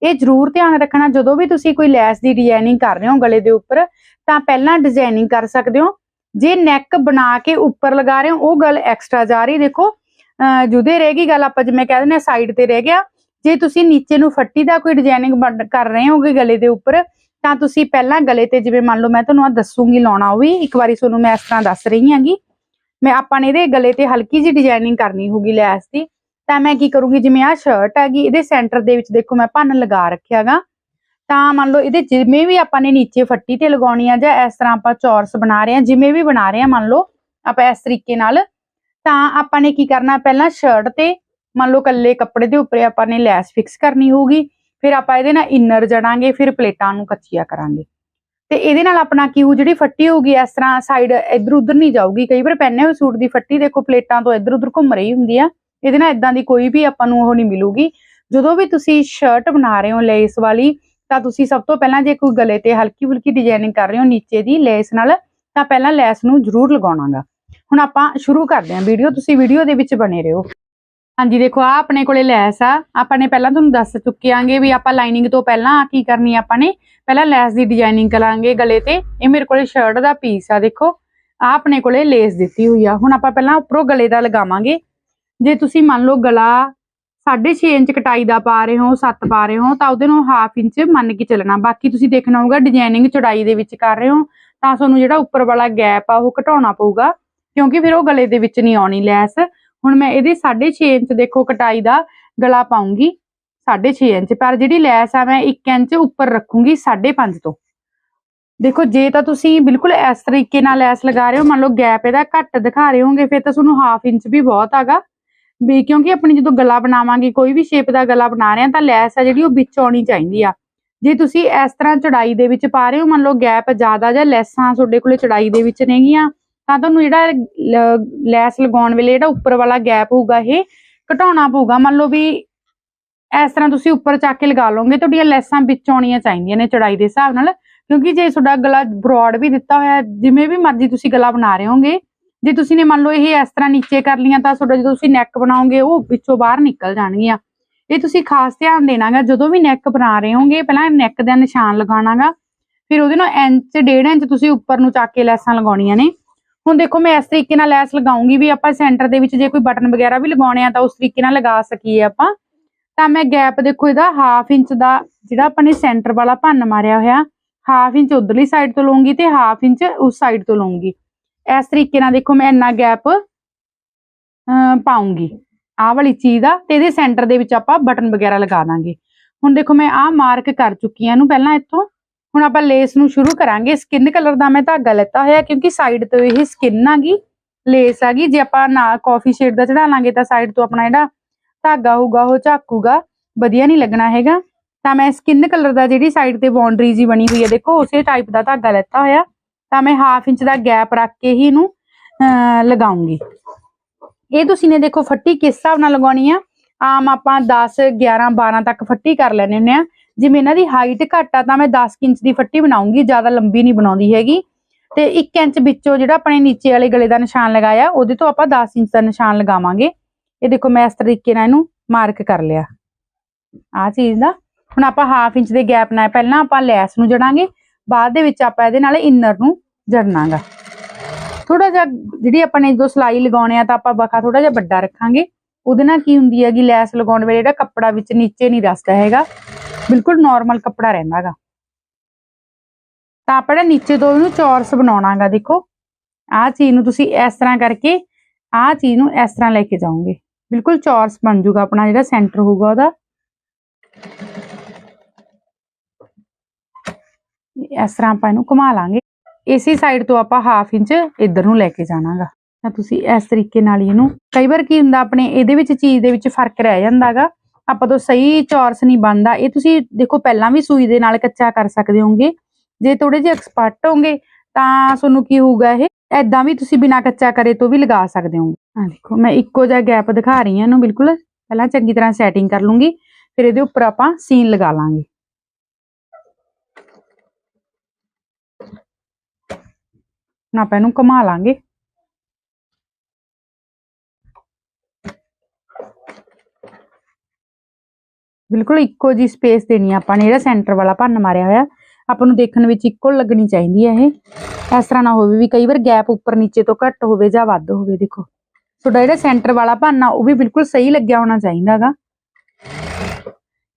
ਇਹ ਜ਼ਰੂਰ ਧਿਆਨ ਰੱਖਣਾ, ਜਦੋਂ ਵੀ ਤੁਸੀਂ ਕੋਈ ਲੈਸ ਦੀ ਡਿਜ਼ਾਈਨਿੰਗ ਕਰ ਰਹੇ ਹੋ ਗਲੇ ਦੇ ਉੱਪਰ, ਤਾਂ ਪਹਿਲਾਂ ਡਿਜ਼ਾਈਨਿੰਗ ਕਰ ਸਕਦੇ ਹੋ। ਜੇ ਨੈਕ ਬਣਾ ਕੇ ਉੱਪਰ ਲਗਾ ਰਹੇ ਹੋ, ਉਹ ਗੱਲ ਐਕਸਟਰਾ ਜਾ ਰਹੀ। ਦੇਖੋ ਜੁਦੇ ਰਹੇਗੀ ਗੱਲ ਆਪਾਂ, ਜਿਵੇਂ ਕਹਿ ਦਿੰਦੇ ਆ ਸਾਈਡ ਤੇ ਰਹਿ ਗਿਆ। ਜੇ ਤੁਸੀਂ ਨੀਚੇ ਨੂੰ ਫੱਟੀ ਦਾ ਕੋਈ ਡਿਜ਼ਾਈਨਿੰਗ ਕਰ ਰਹੇ ਹੋਗੇ ਗਲੇ ਦੇ ਉੱਪਰ, ਤਾਂ ਤੁਸੀਂ ਪਹਿਲਾਂ ਗਲੇ ਤੇ ਜਿਵੇਂ ਮੰਨ ਲਓ ਮੈਂ ਤੁਹਾਨੂੰ ਆ ਦੱਸੂਗੀ ਲਾਉਣਾ, ਉਹ ਵੀ ਇੱਕ ਵਾਰੀ ਤੁਹਾਨੂੰ ਮੈਂ ਇਸ ਤਰ੍ਹਾਂ ਦੱਸ ਰਹੀ ਹਾਂਗੀ। ਮੈਂ ਆਪਾਂ ਨੇ ਇਹਦੇ ਗਲੇ ਤੇ ਹਲਕੀ ਜੀ ਡਿਜ਼ਾਈਨਿੰਗ ਕਰਨੀ ਹੋਗੀ ਲੈਸ ਦੀ, ਤਾਂ ਮੈਂ ਕੀ ਕਰੂੰਗੀ, ਜਿਵੇਂ ਆ ਸ਼ਰਟ ਹੈਗੀ, ਇਹਦੇ ਸੈਂਟਰ ਦੇ ਵਿੱਚ ਦੇਖੋ ਮੈਂ ਭੰਨ ਲਗਾ ਰੱਖਿਆਗਾ। ਤਾਂ ਮੰਨ ਲਓ ਇਹਦੇ ਜਿਵੇਂ ਵੀ ਆਪਾਂ ਨੇ ਨੀਚੇ ਫੱਟੀ ਤੇ ਲਗਾਉਣੀ ਆ ਜਾਂ ਇਸ ਤਰ੍ਹਾਂ ਆਪਾਂ ਚੌਰਸ ਬਣਾ ਰਹੇ ਆ, ਜਿਵੇਂ ਵੀ ਬਣਾ ਰਹੇ ਆ, ਮੰਨ ਲਓ ਆਪਾਂ ਇਸ ਤਰੀਕੇ ਨਾਲ। ਤਾਂ ਆਪਾਂ ਨੇ ਕੀ ਕਰਨਾ, ਪਹਿਲਾਂ ਸ਼ਰਟ ਤੇ ਮੰਨ ਲਓ ਕੱਲੇ ਕੱਪੜੇ ਦੇ ਉੱਪਰ ਆਪਾਂ ਨੇ ਲੈਸ ਫਿਕਸ ਕਰਨੀ ਹੋਊਗੀ, ਫਿਰ ਆਪਾਂ ਇਹਦੇ ਨਾਲ ਇਨਰ ਜੜਾਂਗੇ, ਫਿਰ ਪਲੇਟਾਂ ਨੂੰ ਕੱਚੀਆਂ ਕਰਾਂਗੇ। ਤੇ ਇਹਦੇ ਨਾਲ ਆਪਣਾ ਕਿਊ ਜਿਹੜੀ ਫੱਟੀ ਹੋਊਗੀ, ਇਸ ਤਰ੍ਹਾਂ ਸਾਈਡ ਇੱਧਰ ਉੱਧਰ ਨਹੀਂ ਜਾਊਗੀ। ਕਈ ਵਾਰ ਪਹਿਨੇ ਹੋਏ ਸੂਟ ਦੀ ਫੱਟੀ ਦੇਖੋ, ਪਲੇਟਾਂ ਤੋਂ ਇੱਧਰ ਉੱਧਰ ਘੁੰਮ ਰਹੀ ਹੁੰਦੀ ਆ। ਇਹਦੇ ਨਾਲ ਇਦਾਂ ਦੀ ਕੋਈ ਵੀ ਆਪਾਂ ਨੂੰ ਉਹ ਨਹੀਂ ਮਿਲੂਗੀ। ਜਦੋਂ ਵੀ ਤੁਸੀਂ ਸ਼ਰਟ ਬਣਾ ਰਹੇ ਹੋ ਲੇਸ ਵਾਲੀ, ਤਾਂ ਤੁਸੀਂ ਸਭ ਤੋਂ ਪਹਿਲਾਂ ਜੇ ਕੋਈ ਗਲੇ ਤੇ ਹਲਕੀ ਫੁਲਕੀ ਡਿਜ਼ਾਈਨਿੰਗ ਕਰ ਰਹੇ ਹੋ ਨੀਚੇ ਦੀ ਲੇਸ ਨਾਲ, ਤਾਂ ਪਹਿਲਾਂ ਲੈਸ ਨੂੰ ਜ਼ਰੂਰ ਲਗਾਉਣਾਗਾ ਹੁਣ ਆਪਾਂ ਸ਼ੁਰੂ ਕਰਦੇ ਹਾਂ। ਵੀਡੀਓ, ਤੁਸੀਂ ਵੀਡੀਓ ਦੇ ਵਿੱਚ ਬਣੇ ਰਹੋ। ਹਾਂਜੀ, ਦੇਖੋ ਆ ਆਪਣੇ ਕੋਲੇ ਲੈਸ ਆ। ਆਪਾਂ ਨੇ ਪਹਿਲਾਂ ਤੁਹਾਨੂੰ ਦੱਸ ਚੁੱਕੇ ਵੀ ਆਪਾਂ ਲਾਈਨਿੰਗ ਤੋਂ ਪਹਿਲਾਂ ਕੀ ਕਰਨੀ ਆਪਾਂ ਨੇ? ਪਹਿਲਾਂ ਲੈਸ ਦੀ ਡਿਜ਼ਾਈਨਿੰਗ ਕਰਾਂਗੇ ਗਲੇ ਤੇ। ਇਹ ਮੇਰੇ ਕੋਲੇ ਸ਼ਰਟ ਦਾ ਪੀਸ ਆ, ਦੇਖੋ। ਆ ਆਪਣੇ ਕੋਲੇ ਲੇਸ ਦਿੱਤੀ ਹੋਈ ਆ। ਹੁਣ ਆਪਾਂ ਪਹਿਲਾਂ ਉੱਪਰੋਂ ਗਲੇ ਦਾ ਲਗਾਵਾਂਗੇ। ਜੇ ਤੁਸੀਂ ਮੰਨ ਲਓ ਗਲਾ 6.5 ਇੰਚ ਕਟਾਈ ਦਾ ਪਾ ਰਹੇ ਹੋ 7 ਪਾ ਰਹੇ ਹੋ, ਤਾਂ ਉਹਦੇ ਨੂੰ ਹਾਫ ਇੰਚ ਮੰਨ ਕੇ ਚੱਲਣਾ। ਬਾਕੀ ਤੁਸੀਂ ਦੇਖਣਾ ਹੋਊਗਾ ਡਿਜ਼ਾਈਨਿੰਗ ਚੌੜਾਈ ਦੇ ਵਿੱਚ ਕਰ ਰਹੇ ਹੋ, ਤਾਂ ਤੁਹਾਨੂੰ ਜਿਹੜਾ ਉੱਪਰ ਵਾਲਾ ਗੈਪ ਆ, ਉਹ ਘਟਾਉਣਾ ਪਊਗਾ। ਕਿਉਂਕਿ ਫਿਰ ਉਹ ਗਲੇ ਦੇ ਵਿੱਚ ਨਹੀਂ ਆਉਣੀ ਲੈਸ। ਹੁਣ ਮੈਂ ਇਹਦੇ 6.5 ਇੰਚ ਦੇਖੋ ਕਟਾਈ ਦਾ ਗਲਾ ਪਾਉਂਗੀ 6.5 ਇੰਚ। ਪਰ ਜਿਹੜੀ ਲੈਸ ਆ, ਮੈਂ 1 ਇੰਚ ਉੱਪਰ ਰੱਖੂੰਗੀ 5.5 ਤੋਂ। ਦੇਖੋ, ਜੇ ਤਾਂ ਤੁਸੀਂ ਬਿਲਕੁਲ ਇਸ ਤਰੀਕੇ ਨਾਲ ਲੈਸ ਲਗਾ ਰਹੇ ਹੋ, ਮੰਨ ਲਓ ਗੈਪ ਇਹਦਾ ਘੱਟ ਦਿਖਾ ਰਹੇ ਹੋਗੇ ਫਿਰ ਤਾਂ ਤੁਹਾਨੂੰ ਹਾਫ ਇੰਚ ਵੀ ਬਹੁਤ ਆਗਾ। ਵੀ ਕਿਉਂਕਿ ਆਪਣੀ ਜਦੋਂ ਗਲਾ ਬਣਾਵਾਂਗੇ, ਕੋਈ ਵੀ ਸ਼ੇਪ ਦਾ ਗਲਾ ਬਣਾ ਰਹੇ ਆ, ਤਾਂ ਲੈਸ ਆ ਜਿਹੜੀ ਉਹ ਵਿੱਚ ਆਉਣੀ ਚਾਹੀਦੀ ਆ। ਜੇ ਤੁਸੀਂ ਇਸ ਤਰ੍ਹਾਂ ਚੜਾਈ ਦੇ ਵਿੱਚ ਪਾ ਰਹੇ ਹੋ, ਮੰਨ ਲਓ ਗੈਪ ਜ਼ਿਆਦਾ ਜਾਂ ਲੈਸਾਂ ਤੁਹਾਡੇ ਕੋਲੇ ਚੜਾਈ ਦੇ ਵਿੱਚ ਨੇਗੀਆਂ ਤਾਂ ਤੁਹਾਨੂੰ ਜਿਹੜਾ ਲੈਸ ਲਗਾਉਣ ਵੇਲੇ ਜਿਹੜਾ ਉੱਪਰ ਵਾਲਾ ਗੈਪ ਹੋਊਗਾ ਇਹ ਘਟਾਉਣਾ ਪਊਗਾ। ਮੰਨ ਲਓ ਵੀ ਇਸ ਤਰ੍ਹਾਂ ਤੁਸੀਂ ਉੱਪਰ ਚੱਕ ਕੇ ਲਗਾ ਲਓਗੇ, ਤੁਹਾਡੀਆਂ ਲੈਸਾਂ ਵਿੱਚ ਆਉਣੀਆਂ ਚਾਹੀਦੀਆਂ ਨੇ ਚੜਾਈ ਦੇ ਹਿਸਾਬ ਨਾਲ, ਕਿਉਂਕਿ ਜੇ ਤੁਹਾਡਾ ਗਲਾ ਬ੍ਰੌਡ ਵੀ ਦਿੱਤਾ ਹੋਇਆ, ਜਿਵੇਂ ਵੀ ਮਰਜ਼ੀ ਤੁਸੀਂ ਗਲਾ ਬਣਾ ਰਹੇ ਹੋਗੇ, ਜੇ ਤੁਸੀਂ ਨੇ ਮੰਨ ਲਓ ਇਹ ਇਸ ਤਰ੍ਹਾਂ ਨੀਚੇ ਕਰ ਲੀਆਂ ਤਾਂ ਤੁਹਾਡਾ ਜਦੋਂ ਤੁਸੀਂ ਨੈਕ ਬਣਾਓਗੇ, ਉਹ ਵਿੱਚੋਂ ਬਾਹਰ ਨਿਕਲ ਜਾਣਗੀਆਂ। ਇਹ ਤੁਸੀਂ ਖਾਸ ਧਿਆਨ ਦੇਣਾਗਾ, ਜਦੋਂ ਵੀ ਨੈਕ ਬਣਾ ਰਹੇ ਹੋਗੇ, ਪਹਿਲਾਂ ਨੈਕ ਦਾ ਨਿਸ਼ਾਨ ਲਗਾਉਣਾਗਾ, ਫਿਰ ਉਹਦੇ ਨਾਲ ਇੰਚ, ਡੇਢ ਇੰਚ ਤੁਸੀਂ ਉੱਪਰ ਨੂੰ ਚੱਕ ਕੇ ਲੈਸਾਂ ਲਗਾਉਣੀਆਂ ਨੇ। ਹੁਣ ਦੇਖੋ ਮੈਂ ਇਸ ਤਰੀਕੇ ਨਾਲ ਲੈਸ ਲਗਾਉਂਗੀ ਵੀ ਆਪਾਂ ਸੈਂਟਰ ਦੇ ਵਿੱਚ ਜੇ ਕੋਈ ਬਟਨ ਵਗੈਰਾ ਵੀ ਲਗਾਉਣੇ ਆ ਤਾਂ ਉਸ ਤਰੀਕੇ ਨਾਲ ਲਗਾ ਸਕੀਏ ਆਪਾਂ। ਤਾਂ ਮੈਂ ਗੈਪ ਦੇਖੋ ਇਹਦਾ ਹਾਫ ਇੰਚ ਦਾ ਜਿਹੜਾ ਆਪਾਂ ਨੇ ਸੈਂਟਰ ਵਾਲਾ ਭੰਨ ਮਾਰਿਆ ਹੋਇਆ ਹਾਫ ਇੰਚ ਉਧਰਲੀ ਸਾਈਡ ਤੋਂ ਲਵਾਂਗੀ ਤੇ ਹਾਫ ਇੰਚ ਉਸ ਸਾਈਡ ਤੋਂ ਲਵਾਂਗੀ ਇਸ ਤਰੀਕੇ ਨਾਲ ਦੇਖੋ ਮੈਂ ਇੰਨਾ ਗੈਪ ਪਾਉਂਗੀ ਆਹ ਵਾਲੀ ਚੀਜ਼ ਦਾ ਤੇ ਇਹਦੇ ਸੈਂਟਰ ਦੇ ਵਿੱਚ ਆਪਾਂ ਬਟਨ ਵਗੈਰਾ ਲਗਾ ਦਾਂਗੇ। ਹੁਣ ਦੇਖੋ ਮੈਂ ਆਹ ਮਾਰਕ ਕਰ ਚੁੱਕੀ ਆ ਇਹਨੂੰ ਪਹਿਲਾਂ ਇੱਥੋਂ। ਹੁਣ ਆਪਾਂ ਲੇਸ ਨੂੰ ਸ਼ੁਰੂ ਕਰਾਂਗੇ। ਸਕਿਨ ਕਲਰ ਦਾ ਮੈਂ ਧਾਗਾ ਲੈਤਾ ਹੋਇਆ ਕਿਉਂਕਿ ਸਾਈਡ ਤੋਂ ਇਹ ਸਕਿਨ ਆਗੀ ਲੇਸ ਆਗੀ ਜੇ ਆਪਾਂ ਨਾ ਕਾਫੀ ਸ਼ੇਡ ਦਾ ਚੜਾ ਲਾਂਗੇ ਤਾਂ ਸਾਈਡ ਤੋਂ ਆਪਣਾ ਜਿਹੜਾ ਧਾਗਾ ਹੋਊਗਾ ਉਹ ਝਾਕੂਗਾ। ਵਧੀਆ ਨਹੀਂ ਲੱਗਣਾ ਹੈਗਾ। ਤਾਂ ਮੈਂ ਸਕਿਨ ਕਲਰ ਦਾ ਜਿਹੜੀ ਸਾਈਡ ਤੇ ਬਾਉਂਡਰੀ ਜੀ ਬਣੀ ਹੋਈ ਹੈ ਦੇਖੋ ਉਸੇ ਟਾਈਪ ਦਾ ਧਾਗਾ ਲੈਤਾ ਹੋਇਆ। ਤਾਂ ਮੈਂ ਹਾਫ ਇੰਚ ਦਾ ਗੈਪ ਰੱਖ ਕੇ ਹੀ ਇਹਨੂੰ ਅਹ, ਲਗਾਉਂਗੀ। ਇਹ ਤੁਸੀਂ ਨੇ ਦੇਖੋ ਫੱਟੀ ਕਿਸ ਹਿਸਾਬ ਨਾਲ ਲਗਾਉਣੀ ਆ? ਆਮ ਆਪਾਂ 10 11 12 ਤੱਕ ਫੱਟੀ ਕਰ ਲੈਣੇ ਹੁੰਦੇ ਆ। ਜਿਵੇਂ ਇਹਨਾਂ ਦੀ ਹਾਈਟ ਘੱਟ ਆ ਤਾਂ ਮੈਂ 10 ਇੰਚ ਦੀ ਫੱਟੀ ਬਣਾਉਂਗੀ, ਜ਼ਿਆਦਾ ਲੰਬੀ ਨਹੀਂ ਬਣਾਉਂਦੀ ਹੈਗੀ। ਤੇ 1 ਇੰਚ ਵਿੱਚੋਂ ਜਿਹੜਾ ਆਪਣੇ ਨੀਚੇ ਵਾਲੇ ਗਲੇ ਦਾ ਨਿਸ਼ਾਨ ਲਗਾਇਆ, ਉਹਦੇ ਤੋਂ ਆਪਾਂ 10 ਇੰਚ ਦਾ ਨਿਸ਼ਾਨ ਲਗਾਵਾਂਗੇ। ਇਹ ਦੇਖੋ, ਮੈਂ ਇਸ ਤਰੀਕੇ ਨਾਲ ਇਹਨੂੰ ਮਾਰਕ ਕਰ ਲਿਆ। ਆਹ ਚੀਜ਼ ਦਾ। ਹੁਣ ਆਪਾਂ ਹਾਫ ਇੰਚ ਦੇ ਗੈਪ ਨਾਲ ਪਹਿਲਾਂ ਆਪਾਂ ਲੈਸ ਨੂੰ ਜੜਾਂਗੇ, ਬਾਅਦ ਦੇ ਵਿੱਚ ਆਪਾਂ ਇਹਦੇ ਨਾਲ ਇਨਰ ਨੂੰ ਜੜਨਾਗਾ। ਥੋੜਾ ਜਿਹਾ ਜਿਹੜੀ ਆਪਾਂ ਨੇ ਜਦੋਂ ਸਲਾਈ ਲਗਾਉਣੇ ਆ ਤਾਂ ਆਪਾਂ ਬਖਾ ਥੋੜਾ ਜਿਹਾ ਵੱਡਾ ਰੱਖਾਂਗੇ। ਉਹਦੇ ਨਾਲ ਕੀ ਹੁੰਦੀ ਹੈਗੀ, ਲੈਸ ਲਗਾਉਣ ਵੇਲੇ ਜਿਹੜਾ ਕੱਪੜਾ ਵਿੱਚ ਨੀਚੇ ਨਹੀਂ ਰਸਦਾ ਹੈਗਾ। ਬਿਲਕੁਲ ਨਾਰਮਲ ਕੱਪੜਾ ਰਹਿੰਦਾਗਾ ਤਾਂ ਆਪਾਂ ਨੀਚੇ ਤੋਂ ਇਹਨੂੰ ਚੌਰਸ ਬਣਾਉਣਾਗਾ ਦੇਖੋ। ਆਹ ਚੀਜ਼ ਨੂੰ ਤੁਸੀਂ ਇਸ ਤਰ੍ਹਾਂ ਕਰਕੇ, ਆਹ ਚੀਜ਼ ਨੂੰ ਇਸ ਤਰ੍ਹਾਂ ਲੈ ਕੇ ਜਾਓਗੇ। ਬਿਲਕੁਲ ਚੌਰਸ ਬਣ ਜਾਊਗਾ ਆਪਣਾ, ਜਿਹੜਾ ਸੈਂਟਰ ਹੋਊਗਾ ਉਹਦਾ। ਇਸ ਤਰ੍ਹਾਂ ਆਪਾਂ ਇਹਨੂੰ ਘੁਮਾ ਲਾਂਗੇ। ਇਸੇ ਸਾਈਡ ਤੋਂ ਆਪਾਂ ਹਾਫ ਇੰਚ ਇੱਧਰ ਨੂੰ ਲੈ ਕੇ ਜਾਣਾਗਾ ਤਾਂ ਤੁਸੀਂ ਇਸ ਤਰੀਕੇ ਨਾਲ ਹੀ ਇਹਨੂੰ, ਕਈ ਵਾਰ ਕੀ ਹੁੰਦਾ, ਆਪਣੇ ਇਹਦੇ ਵਿੱਚ, ਚੀਜ਼ ਦੇ ਵਿੱਚ ਫ਼ਰਕ ਰਹਿ ਜਾਂਦਾਗਾ ਆਪਾਂ ਤੋਂ ਸਹੀ ਚੌਰਸ ਨਹੀਂ ਬਣਦਾ। ਇਹ ਤੁਸੀਂ ਦੇਖੋ, ਪਹਿਲਾਂ ਵੀ ਸੂਈ ਦੇ ਨਾਲ ਕੱਚਾ ਕਰ ਸਕਦੇ ਹੋਗੇ। ਜੇ ਥੋੜੇ ਜਿਹਾ ਐਕਸਪਰਟ ਹੋਗੇ, ਤਾਂ ਤੁਹਾਨੂੰ ਕੀ ਹੋਊਗਾ ਇਹ? ਐਦਾਂ ਵੀ ਤੁਸੀਂ ਬਿਨਾ ਕੱਚਾ ਕਰੇ ਤੋਂ ਵੀ ਲਗਾ ਸਕਦੇ ਹੋਗੇ। ਆ ਦੇਖੋ, ਮੈਂ ਇੱਕੋ ਜਿਹਾ ਗੈਪ ਦਿਖਾ ਰਹੀ ਹਾਂ ਇਹਨੂੰ ਬਿਲਕੁਲ। ਪਹਿਲਾਂ ਚੰਗੀ ਤਰ੍ਹਾਂ ਸੈਟਿੰਗ ਕਰ ਲੂੰਗੀ, ਫਿਰ ਇਹਦੇ ਉੱਪਰ ਆਪਾਂ ਸੀਨ ਲਗਾ ਲਾਂਗੇ। ਨਾ ਆਪਾਂ ਇਹਨੂੰ ਘੁਮਾ ਲਾਂਗੇ। ਬਿਲਕੁਲ ਇੱਕੋ ਜੀ ਸਪੇਸ ਦੇਣੀ ਆਪਾਂ ਨੇ, ਜਿਹੜਾ ਸੈਂਟਰ ਵਾਲਾ ਭੰਨ ਮਾਰਿਆ ਹੋਇਆ। ਆਪਾਂ ਨੂੰ ਦੇਖਣ ਵਿੱਚ ਇੱਕੋ ਲੱਗਣੀ ਚਾਹੀਦੀ ਹੈ ਇਹ। ਇਸ ਤਰ੍ਹਾਂ ਨਾ ਹੋਵੇ ਵੀ ਕਈ ਵਾਰ ਗੈਪ ਉੱਪਰ ਨੀਚੇ ਤੋਂ ਘੱਟ ਹੋਵੇ ਜਾਂ ਵੱਧ ਹੋਵੇ, ਦੇਖੋ। ਤੁਹਾਡਾ ਜਿਹੜਾ ਸੈਂਟਰ ਵਾਲਾ ਭੰਨ ਉਹ ਵੀ ਬਿਲਕੁਲ ਸਹੀ ਲੱਗਿਆ ਹੋਣਾ ਚਾਹੀਦਾ ਹੈਗਾ।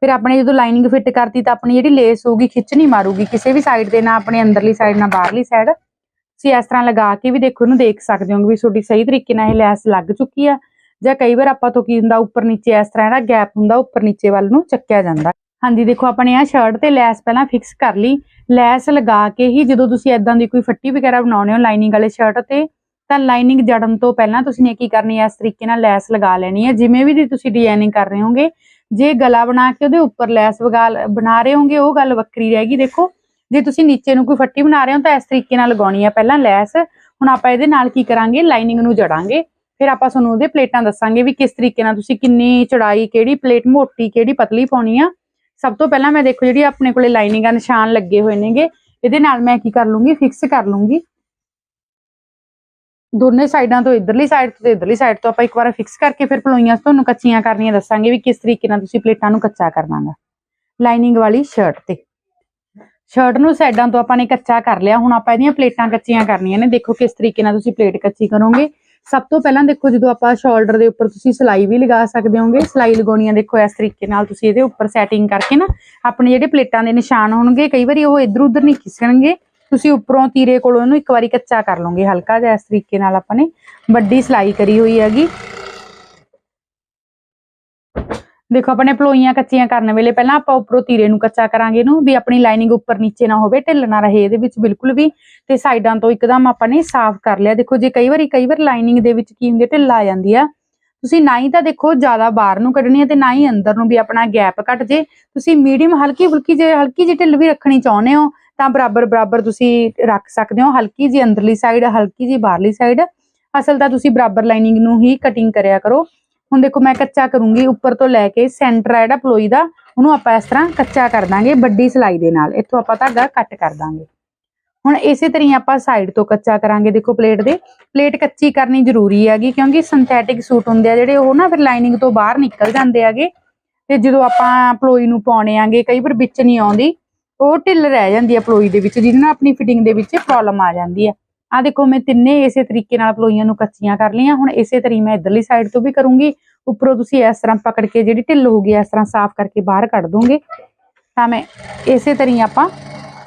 ਫਿਰ ਆਪਣੇ ਜਦੋਂ ਲਾਈਨਿੰਗ ਫਿੱਟ ਕਰਤੀ ਤਾਂ ਆਪਣੀ ਜਿਹੜੀ ਲੇਸ ਹੋਊਗੀ, ਖਿੱਚ ਨਹੀਂ ਮਾਰੂਗੀ। ਕਿਸੇ ਵੀ ਸਾਈਡ ਤੇ ਨਾ, ਆਪਣੇ ਅੰਦਰਲੀ ਸਾਈਡ ਨਾ ਬਾਹਰਲੀ ਸਾਈਡ ਤੁਸੀਂ ਇਸ ਤਰ੍ਹਾਂ ਲਗਾ ਕੇ ਵੀ ਦੇਖੋ ਇਹਨੂੰ ਦੇਖ ਸਕਦੇ ਹੋ ਵੀ ਤੁਹਾਡੀ ਸਹੀ ਤਰੀਕੇ ਨਾਲ ਇਹ ਲੈਸ ਲੱਗ ਚੁੱਕੀ ਆ। ਜਾਂ ਕਈ ਵਾਰ ਆਪਾਂ ਤੋਂ ਕੀ ਹੁੰਦਾ, ਉੱਪਰ ਨੀਚੇ ਇਸ ਤਰ੍ਹਾਂ ਜਿਹੜਾ ਗੈਪ ਹੁੰਦਾ, ਉੱਪਰ ਨੀਚੇ ਵੱਲ ਨੂੰ ਚੱਕਿਆ ਜਾਂਦਾ। ਹਾਂਜੀ, ਦੇਖੋ ਆਪਣੇ ਆ ਸ਼ਰਟ ਤੇ ਲੈਸ ਪਹਿਲਾਂ ਫਿਕਸ ਕਰ ਲਈ। ਲੈਸ ਲਗਾ ਕੇ ਹੀ ਜਦੋਂ ਤੁਸੀਂ ਐਦਾਂ ਦੀ ਕੋਈ ਫੱਟੀ ਵਗੈਰਾ ਬਣਾਉਣੇ ਹੋ ਲਾਈਨਿੰਗ ਵਾਲੇ ਸ਼ਰਟ ਤੇ, ਤਾਂ ਲਾਈਨਿੰਗ ਜੜਨ ਤੋਂ ਪਹਿਲਾਂ ਤੁਸੀਂ ਨੇ ਕੀ ਕਰਨੀ ਹੈ, ਇਸ ਤਰੀਕੇ ਨਾਲ ਲੈਸ ਲਗਾ ਲੈਣੀ ਹੈ। ਜਿਵੇਂ ਵੀ ਤੁਸੀਂ ਡਿਜ਼ਾਈਨਿੰਗ ਕਰ ਰਹੇ ਹੋਗੇ, ਜੇ ਗਲਾ ਬਣਾ ਕੇ ਉਹਦੇ ਉੱਪਰ ਲੈਸ ਵਗਾ ਬਣਾ ਰਹੇ ਹੋਗੇ, ਉਹ ਗੱਲ ਵੱਖਰੀ ਰਹੇਗੀ। ਦੇਖੋ, ਜੇ ਤੁਸੀਂ ਨੀਚੇ ਨੂੰ ਕੋਈ ਫੱਟੀ ਬਣਾ ਰਹੇ ਹੋ, ਤਾਂ ਇਸ ਤਰੀਕੇ ਨਾਲ ਲਗਾਉਣੀ ਹੈ ਪਹਿਲਾਂ ਲੈਸ। ਹੁਣ ਆਪਾਂ ਇਹਦੇ ਨਾਲ ਕੀ ਕਰਾਂਗੇ ਲਾਈਨਿੰਗ ਨੂੰ ਜੜਾਂਗੇ। ਫਿਰ ਆਪਾਂ ਤੁਹਾਨੂੰ ਉਹਦੇ ਪਲੇਟਾਂ ਦੱਸਾਂਗੇ ਵੀ ਕਿਸ ਤਰੀਕੇ ਨਾਲ ਤੁਸੀਂ ਕਿੰਨੀ ਚੌੜਾਈ, ਕਿਹੜੀ ਪਲੇਟ ਮੋਟੀ, ਕਿਹੜੀ ਪਤਲੀ ਪਾਉਣੀ ਆ। ਸਭ ਤੋਂ ਪਹਿਲਾਂ ਮੈਂ ਦੇਖੋ ਜਿਹੜੀ ਆਪਣੇ ਕੋਲੇ ਲਾਈਨਿੰਗ ਆ ਨਿਸ਼ਾਨ ਲੱਗੇ ਹੋਏ ਨੇਗੇ, ਇਹਦੇ ਨਾਲ ਮੈਂ ਕੀ ਕਰ ਲੂੰਗੀ ਫਿਕਸ ਕਰ ਲੂੰਗੀ। ਦੋਨੇ ਸਾਈਡਾਂ ਤੋਂ ਇਧਰਲੀ ਸਾਈਡ ਤੋਂ ਤੇ ਇਧਰਲੀ ਸਾਈਡ ਤੋਂ ਆਪਾਂ ਇੱਕ ਵਾਰ ਫਿਕਸ ਕਰਕੇ ਫਿਰ ਪਲੋਈਆਂ ਤੁਹਾਨੂੰ ਕੱਚੀਆਂ ਕਰਨੀਆਂ ਦੱਸਾਂਗੇ ਵੀ ਕਿਸ ਤਰੀਕੇ ਨਾਲ ਤੁਸੀਂ ਪਲੇਟਾਂ ਨੂੰ ਕੱਚਾ ਕਰਨਾਗਾ ਲਾਈਨਿੰਗ ਵਾਲੀ ਸ਼ਰਟ ਤੇ। ਸ਼ਰਟ ਨੂੰ ਸਾਈਡਾਂ ਤੋਂ ਆਪਾਂ ਨੇ ਕੱਚਾ ਕਰ ਲਿਆ, ਹੁਣ ਆਪਾਂ ਇਹਦੀਆਂ ਪਲੇਟਾਂ ਕੱਚੀਆਂ ਕਰਨੀਆਂ ਨੇ। ਦੇਖੋ ਕਿਸ ਤਰੀਕੇ ਨਾਲ ਤੁਸੀਂ ਪਲੇਟ ਕੱਚੀ ਕਰੋਗੇ। ਸਭ ਤੋਂ ਪਹਿਲਾਂ ਦੇਖੋ ਜਦੋਂ ਆਪਾਂ ਸ਼ੋਲਡਰ ਦੇ ਉੱਪਰ ਤੁਸੀਂ ਸਲਾਈ ਵੀ ਲਗਾ ਸਕਦੇ ਹੋਗੇ, ਸਲਾਈ ਲਗਾਉਣੀ ਆ ਦੇਖੋ ਇਸ ਤਰੀਕੇ ਨਾਲ ਤੁਸੀਂ ਇਹਦੇ ਉੱਪਰ ਸੈਟਿੰਗ ਕਰਕੇ ਨਾ ਆਪਣੇ ਜਿਹੜੇ ਪਲੇਟਾਂ ਦੇ ਨਿਸ਼ਾਨ ਹੋਣਗੇ, ਕਈ ਵਾਰੀ ਉਹ ਇਧਰ ਉਧਰ ਨਹੀਂ ਖਿਸਣਗੇ ਤੁਸੀਂ ਉੱਪਰੋਂ ਤੀਰੇ ਕੋਲੋਂ ਇਹਨੂੰ ਇੱਕ ਵਾਰੀ ਕੱਚਾ ਕਰ ਲਓਗੇ ਹਲਕਾ ਜਿਹਾ ਇਸ ਤਰੀਕੇ ਨਾਲ ਆਪਾਂ ਨੇ ਵੱਡੀ ਸਲਾਈ ਕਰੀ ਹੋਈ ਹੈਗੀ। ਦੇਖੋ ਆਪਣੇ ਪਲੋਈਆਂ ਕੱਚੀਆਂ ਕਰਨ ਵੇਲੇ ਪਹਿਲਾਂ ਆਪਾਂ ਉੱਪਰੋਂ ਤੀਰੇ ਨੂੰ ਕੱਚਾ ਕਰਾਂਗੇ ਇਹਨੂੰ, ਵੀ ਆਪਣੀ ਲਾਈਨਿੰਗ ਉੱਪਰ ਨੀਚੇ ਨਾ ਹੋਵੇ, ਢਿੱਲ ਨਾ ਰਹੇ ਇਹਦੇ ਵਿੱਚ ਬਿਲਕੁਲ ਵੀ। ਤੇ ਸਾਈਡਾਂ ਤੋਂ ਇੱਕਦਮ ਆਪਾਂ ਨੇ ਸਾਫ਼ ਕਰ ਲਿਆ। ਦੇਖੋ, ਜੇ ਕਈ ਵਾਰੀ, ਕਈ ਵਾਰ ਲਾਈਨਿੰਗ ਦੇ ਵਿੱਚ ਕੀ ਹੁੰਦੀ ਢਿੱਲ ਆ ਜਾਂਦੀ ਆ। ਤੁਸੀਂ ਨਾ ਹੀ ਤਾਂ ਦੇਖੋ, ਜ਼ਿਆਦਾ ਬਾਹਰ ਨੂੰ ਕੱਢਣੀ ਹੈ ਤੇ ਨਾ ਹੀ ਅੰਦਰ ਨੂੰ ਵੀ ਆਪਣਾ ਗੈਪ ਘਟ ਜੇ। ਤੁਸੀਂ ਮੀਡੀਅਮ ਹਲਕੀ ਫੁਲਕੀ ਜੇ, ਹਲਕੀ ਜਿਹੀ ਢਿੱਲ ਵੀ ਰੱਖਣੀ ਚਾਹੁੰਦੇ ਹੋ, ਤਾਂ ਬਰਾਬਰ ਬਰਾਬਰ ਤੁਸੀਂ ਰੱਖ ਸਕਦੇ ਹੋ। ਹਲਕੀ ਜੀ ਅੰਦਰਲੀ ਸਾਈਡ ਹਲਕੀ ਜੀ ਬਾਹਰਲੀ ਸਾਈਡ ਅਸਲ ਤਾਂ ਤੁਸੀਂ ਬਰਾਬਰ ਲਾਈਨਿੰਗ ਨੂੰ ਹੀ ਕਟਿੰਗ ਕਰਿਆ ਕਰੋ। ਹੁਣ ਦੇਖੋ ਮੈਂ ਕੱਚਾ ਕਰੂੰਗੀ ਉੱਪਰ ਤੋਂ ਲੈ ਕੇ ਸੈਂਟਰ ਆ ਜਿਹੜਾ ਪਲੋਈ ਦਾ, ਉਹਨੂੰ ਆਪਾਂ ਇਸ ਤਰ੍ਹਾਂ ਕੱਚਾ ਕਰ ਦਾਂਗੇ ਵੱਡੀ ਸਲਾਈ ਦੇ ਨਾਲ। ਇੱਥੋਂ ਆਪਾਂ ਧਾਗਾ ਕੱਟ ਕਰ ਦਾਂਗੇ। ਹੁਣ ਇਸੇ ਤਰ੍ਹਾਂ ਆਪਾਂ ਸਾਈਡ ਤੋਂ ਕੱਚਾ ਕਰਾਂਗੇ ਦੇਖੋ ਪਲੇਟ ਦੇ। ਪਲੇਟ ਕੱਚੀ ਕਰਨੀ ਜ਼ਰੂਰੀ ਹੈਗੀ ਕਿਉਂਕਿ ਸਿੰਥੈਟਿਕ ਸੂਟ ਹੁੰਦੇ ਆ ਜਿਹੜੇ ਉਹ ਨਾ ਫਿਰ ਲਾਈਨਿੰਗ ਤੋਂ ਬਾਹਰ ਨਿਕਲ ਜਾਂਦੇ ਹੈਗੇ। ਤੇ ਜਦੋਂ ਆਪਾਂ ਪਲੋਈ ਨੂੰ ਪਾਉਣੇ ਆਂਗੇ, ਕਈ ਵਾਰ ਵਿੱਚ ਨਹੀਂ ਆਉਂਦੀ। ਉਹ ਢਿੱਲ ਰਹਿ ਜਾਂਦੀ ਹੈ ਪਲੋਈ ਦੇ ਵਿੱਚ, ਜਿਹਦੇ ਨਾਲ ਆਪਣੀ ਫਿਟਿੰਗ ਦੇ ਵਿੱਚ ਪ੍ਰੋਬਲਮ ਆ ਜਾਂਦੀ ਹੈ ਆ ਦੇਖੋ ਮੈਂ ਤਿੰਨੇ ਇਸੇ ਤਰੀਕੇ ਨਾਲ ਪਲੋਈਆਂ ਨੂੰ ਕੱਚੀਆਂ ਕਰ ਲਈਆਂ। ਹੁਣ ਇਸੇ ਤਰੀ ਮੈਂ ਇਧਰਲੀ ਸਾਈਡ ਤੋਂ ਵੀ ਕਰੂੰਗੀ। ਉੱਪਰੋਂ ਤੁਸੀਂ ਇਸ ਤਰ੍ਹਾਂ ਪਕੜ ਕੇ ਜਿਹੜੀ ਢਿੱਲ ਹੋਊਗੀ ਇਸ ਤਰ੍ਹਾਂ ਸਾਫ਼ ਕਰਕੇ ਬਾਹਰ ਕੱਢ ਦੋਗੇ। ਤਾਂ ਮੈਂ ਇਸੇ ਤਰੀ ਆਪਾਂ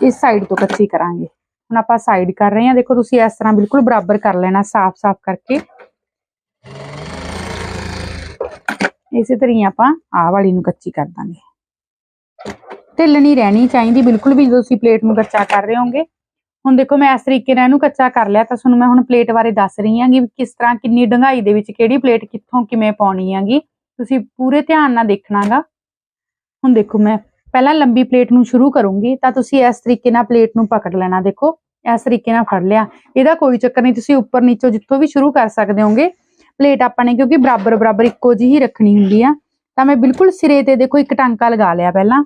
ਇਸ ਸਾਈਡ ਤੋਂ ਕੱਚੀ ਕਰਾਂਗੇ। ਹੁਣ ਆਪਾਂ ਸਾਈਡ ਕਰ ਰਹੇ ਹਾਂ। ਦੇਖੋ ਤੁਸੀਂ ਇਸ ਤਰ੍ਹਾਂ ਬਿਲਕੁਲ ਬਰਾਬਰ ਕਰ ਲੈਣਾ ਸਾਫ਼-ਸਾਫ਼ ਕਰਕੇ। ਇਸੇ ਤਰ੍ਹਾਂ ਆਪਾਂ ਆਹ ਵਾਲੀ ਨੂੰ ਕੱਚੀ ਕਰ ਦਾਂਗੇ। ਢਿੱਲ ਨਹੀਂ ਰਹਿਣੀ ਚਾਹੀਦੀ। ਬਿਲਕੁਲ ਵੀ ਜਦੋਂ ਤੁਸੀਂ ਪਲੇਟ ਨੂੰ ਕੱਚਾ ਕਰ ਰਹੇ ਹੋਗੇ ਹੁਣ ਦੇਖੋ ਮੈਂ ਇਸ ਤਰੀਕੇ ਨਾਲ ਇਹਨੂੰ ਕੱਚਾ ਕਰ ਲਿਆ ਤਾਂ ਤੁਹਾਨੂੰ ਮੈਂ ਹੁਣ ਪਲੇਟ ਬਾਰੇ ਦੱਸ ਰਹੀ ਹਾਂ ਕਿ ਕਿਸ ਤਰ੍ਹਾਂ ਕਿੰਨੀ ਡੰਗਾਈ ਦੇ ਵਿੱਚ ਕਿਹੜੀ ਪਲੇਟ ਕਿੱਥੋਂ ਕਿਵੇਂ ਪਾਉਣੀ ਹੈਗੀ। ਤੁਸੀਂ ਪੂਰੇ ਧਿਆਨ ਨਾਲ ਦੇਖਣਾਗਾ। ਹੁਣ ਦੇਖੋ ਮੈਂ ਪਹਿਲਾਂ ਲੰਬੀ ਪਲੇਟ ਨੂੰ ਸ਼ੁਰੂ ਕਰੂੰਗੀ ਤਾਂ ਤੁਸੀਂ ਇਸ ਤਰੀਕੇ ਨਾਲ ਪਲੇਟ ਨੂੰ ਪਕੜ ਲੈਣਾ ਦੇਖੋ। ਇਸ ਤਰੀਕੇ ਨਾਲ ਫੜ ਲਿਆ। ਇਹਦਾ ਕੋਈ ਚੱਕਰ ਨਹੀਂ, ਤੁਸੀਂ ਉੱਪਰ ਨੀਚੋਂ ਜਿੱਥੋਂ ਵੀ ਸ਼ੁਰੂ ਕਰ ਸਕਦੇ ਹੋਗੇ ਪਲੇਟ ਆਪਾਂ ਨੇ ਕਿਉਂਕਿ ਬਰਾਬਰ ਬਰਾਬਰ ਇੱਕੋ ਜਿਹੀ ਹੀ ਰੱਖਣੀ ਹੁੰਦੀ ਆ। ਤਾਂ ਮੈਂ ਬਿਲਕੁਲ ਸਿਰੇ ਤੇ ਦੇਖੋ ਇੱਕ ਟਾਂਕਾ ਲਗਾ ਲਿਆ ਪਹਿਲਾਂ।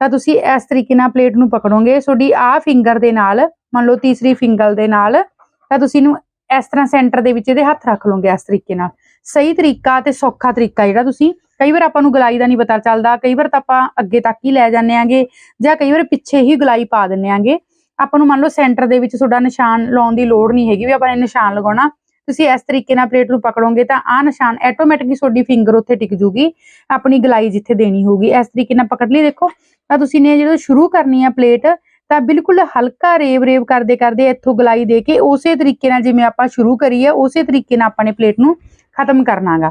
ਤਾਂ ਤੁਸੀਂ ਇਸ ਤਰੀਕੇ ਨਾਲ ਪਲੇਟ ਨੂੰ ਪਕੜੋਗੇ। ਤੁਹਾਡੀ ਆਹ ਫਿੰਗਰ ਦੇ ਨਾਲ ਮੰਨ ਲਓ ਤੀਸਰੀ ਫਿੰਗਲ ਦੇ ਨਾਲ, ਤਾਂ ਤੁਸੀਂ ਇਹਨੂੰ ਇਸ ਤਰ੍ਹਾਂ ਸੈਂਟਰ ਦੇ ਵਿੱਚ ਇਹਦੇ ਹੱਥ ਰੱਖ ਲਓਗੇ ਇਸ ਤਰੀਕੇ ਨਾਲ। ਸਹੀ ਤਰੀਕਾ ਤੇ ਸੌਖਾ ਤਰੀਕਾ ਜਿਹੜਾ ਤੁਸੀਂ, ਕਈ ਵਾਰ ਆਪਾਂ ਨੂੰ ਗਲਾਈ ਦਾ ਨਹੀਂ ਪਤਾ ਚੱਲਦਾ, ਕਈ ਵਾਰ ਤਾਂ ਆਪਾਂ ਅੱਗੇ ਤੱਕ ਹੀ ਲੈ ਜਾਂਦੇ ਆਂਗੇ ਜਾਂ ਕਈ ਵਾਰ ਪਿੱਛੇ ਹੀ ਗਲਾਈ ਪਾ ਦਿੰਦੇ ਆਂਗੇ। ਆਪਾਂ ਨੂੰ ਮੰਨ ਲਓ ਸੈਂਟਰ ਦੇ ਵਿੱਚ ਤੁਹਾਡਾ ਨਿਸ਼ਾਨ ਲਾਉਣ ਦੀ ਲੋੜ ਨਹੀਂ ਹੈਗੀ ਵੀ ਆਪਾਂ ਨੇ ਨਿਸ਼ਾਨ ਲਗਾਉਣਾ। ਤੁਸੀਂ ਇਸ ਤਰੀਕੇ ਨਾਲ ਪਲੇਟ ਨੂੰ ਪਕੜੋਗੇ ਤਾਂ ਆਹ ਨਿਸ਼ਾਨ ਆਟੋਮੈਟਿਕਲੀ ਤੁਹਾਡੀ ਫਿੰਗਰ ਉੱਥੇ ਟਿਕ ਜੂਗੀ, ਆਪਣੀ ਗਲਾਈ ਜਿੱਥੇ ਦੇਣੀ ਹੋਊਗੀ। ਇਸ ਤਰੀਕੇ ਨਾਲ ਪਕੜ ਲਈ ਦੇਖੋ। ਤਾਂ ਤੁਸੀਂ ਨੇ ਜਦੋਂ ਸ਼ੁਰੂ ਕਰਨੀ ਆ ਪਲੇਟ ਤਾਂ ਬਿਲਕੁਲ ਹਲਕਾ ਰੇਵ ਰੇਵ ਕਰਦੇ ਕਰਦੇ ਇੱਥੋਂ ਗਲਾਈ ਦੇ ਕੇ ਉਸੇ ਤਰੀਕੇ ਨਾਲ ਜਿਵੇਂ ਆਪਾਂ ਸ਼ੁਰੂ ਕਰੀ ਹੈ ਉਸੇ ਤਰੀਕੇ ਨਾਲ ਆਪਾਂ ਨੇ ਪਲੇਟ ਨੂੰ ਖਤਮ ਕਰਨਾਗਾ।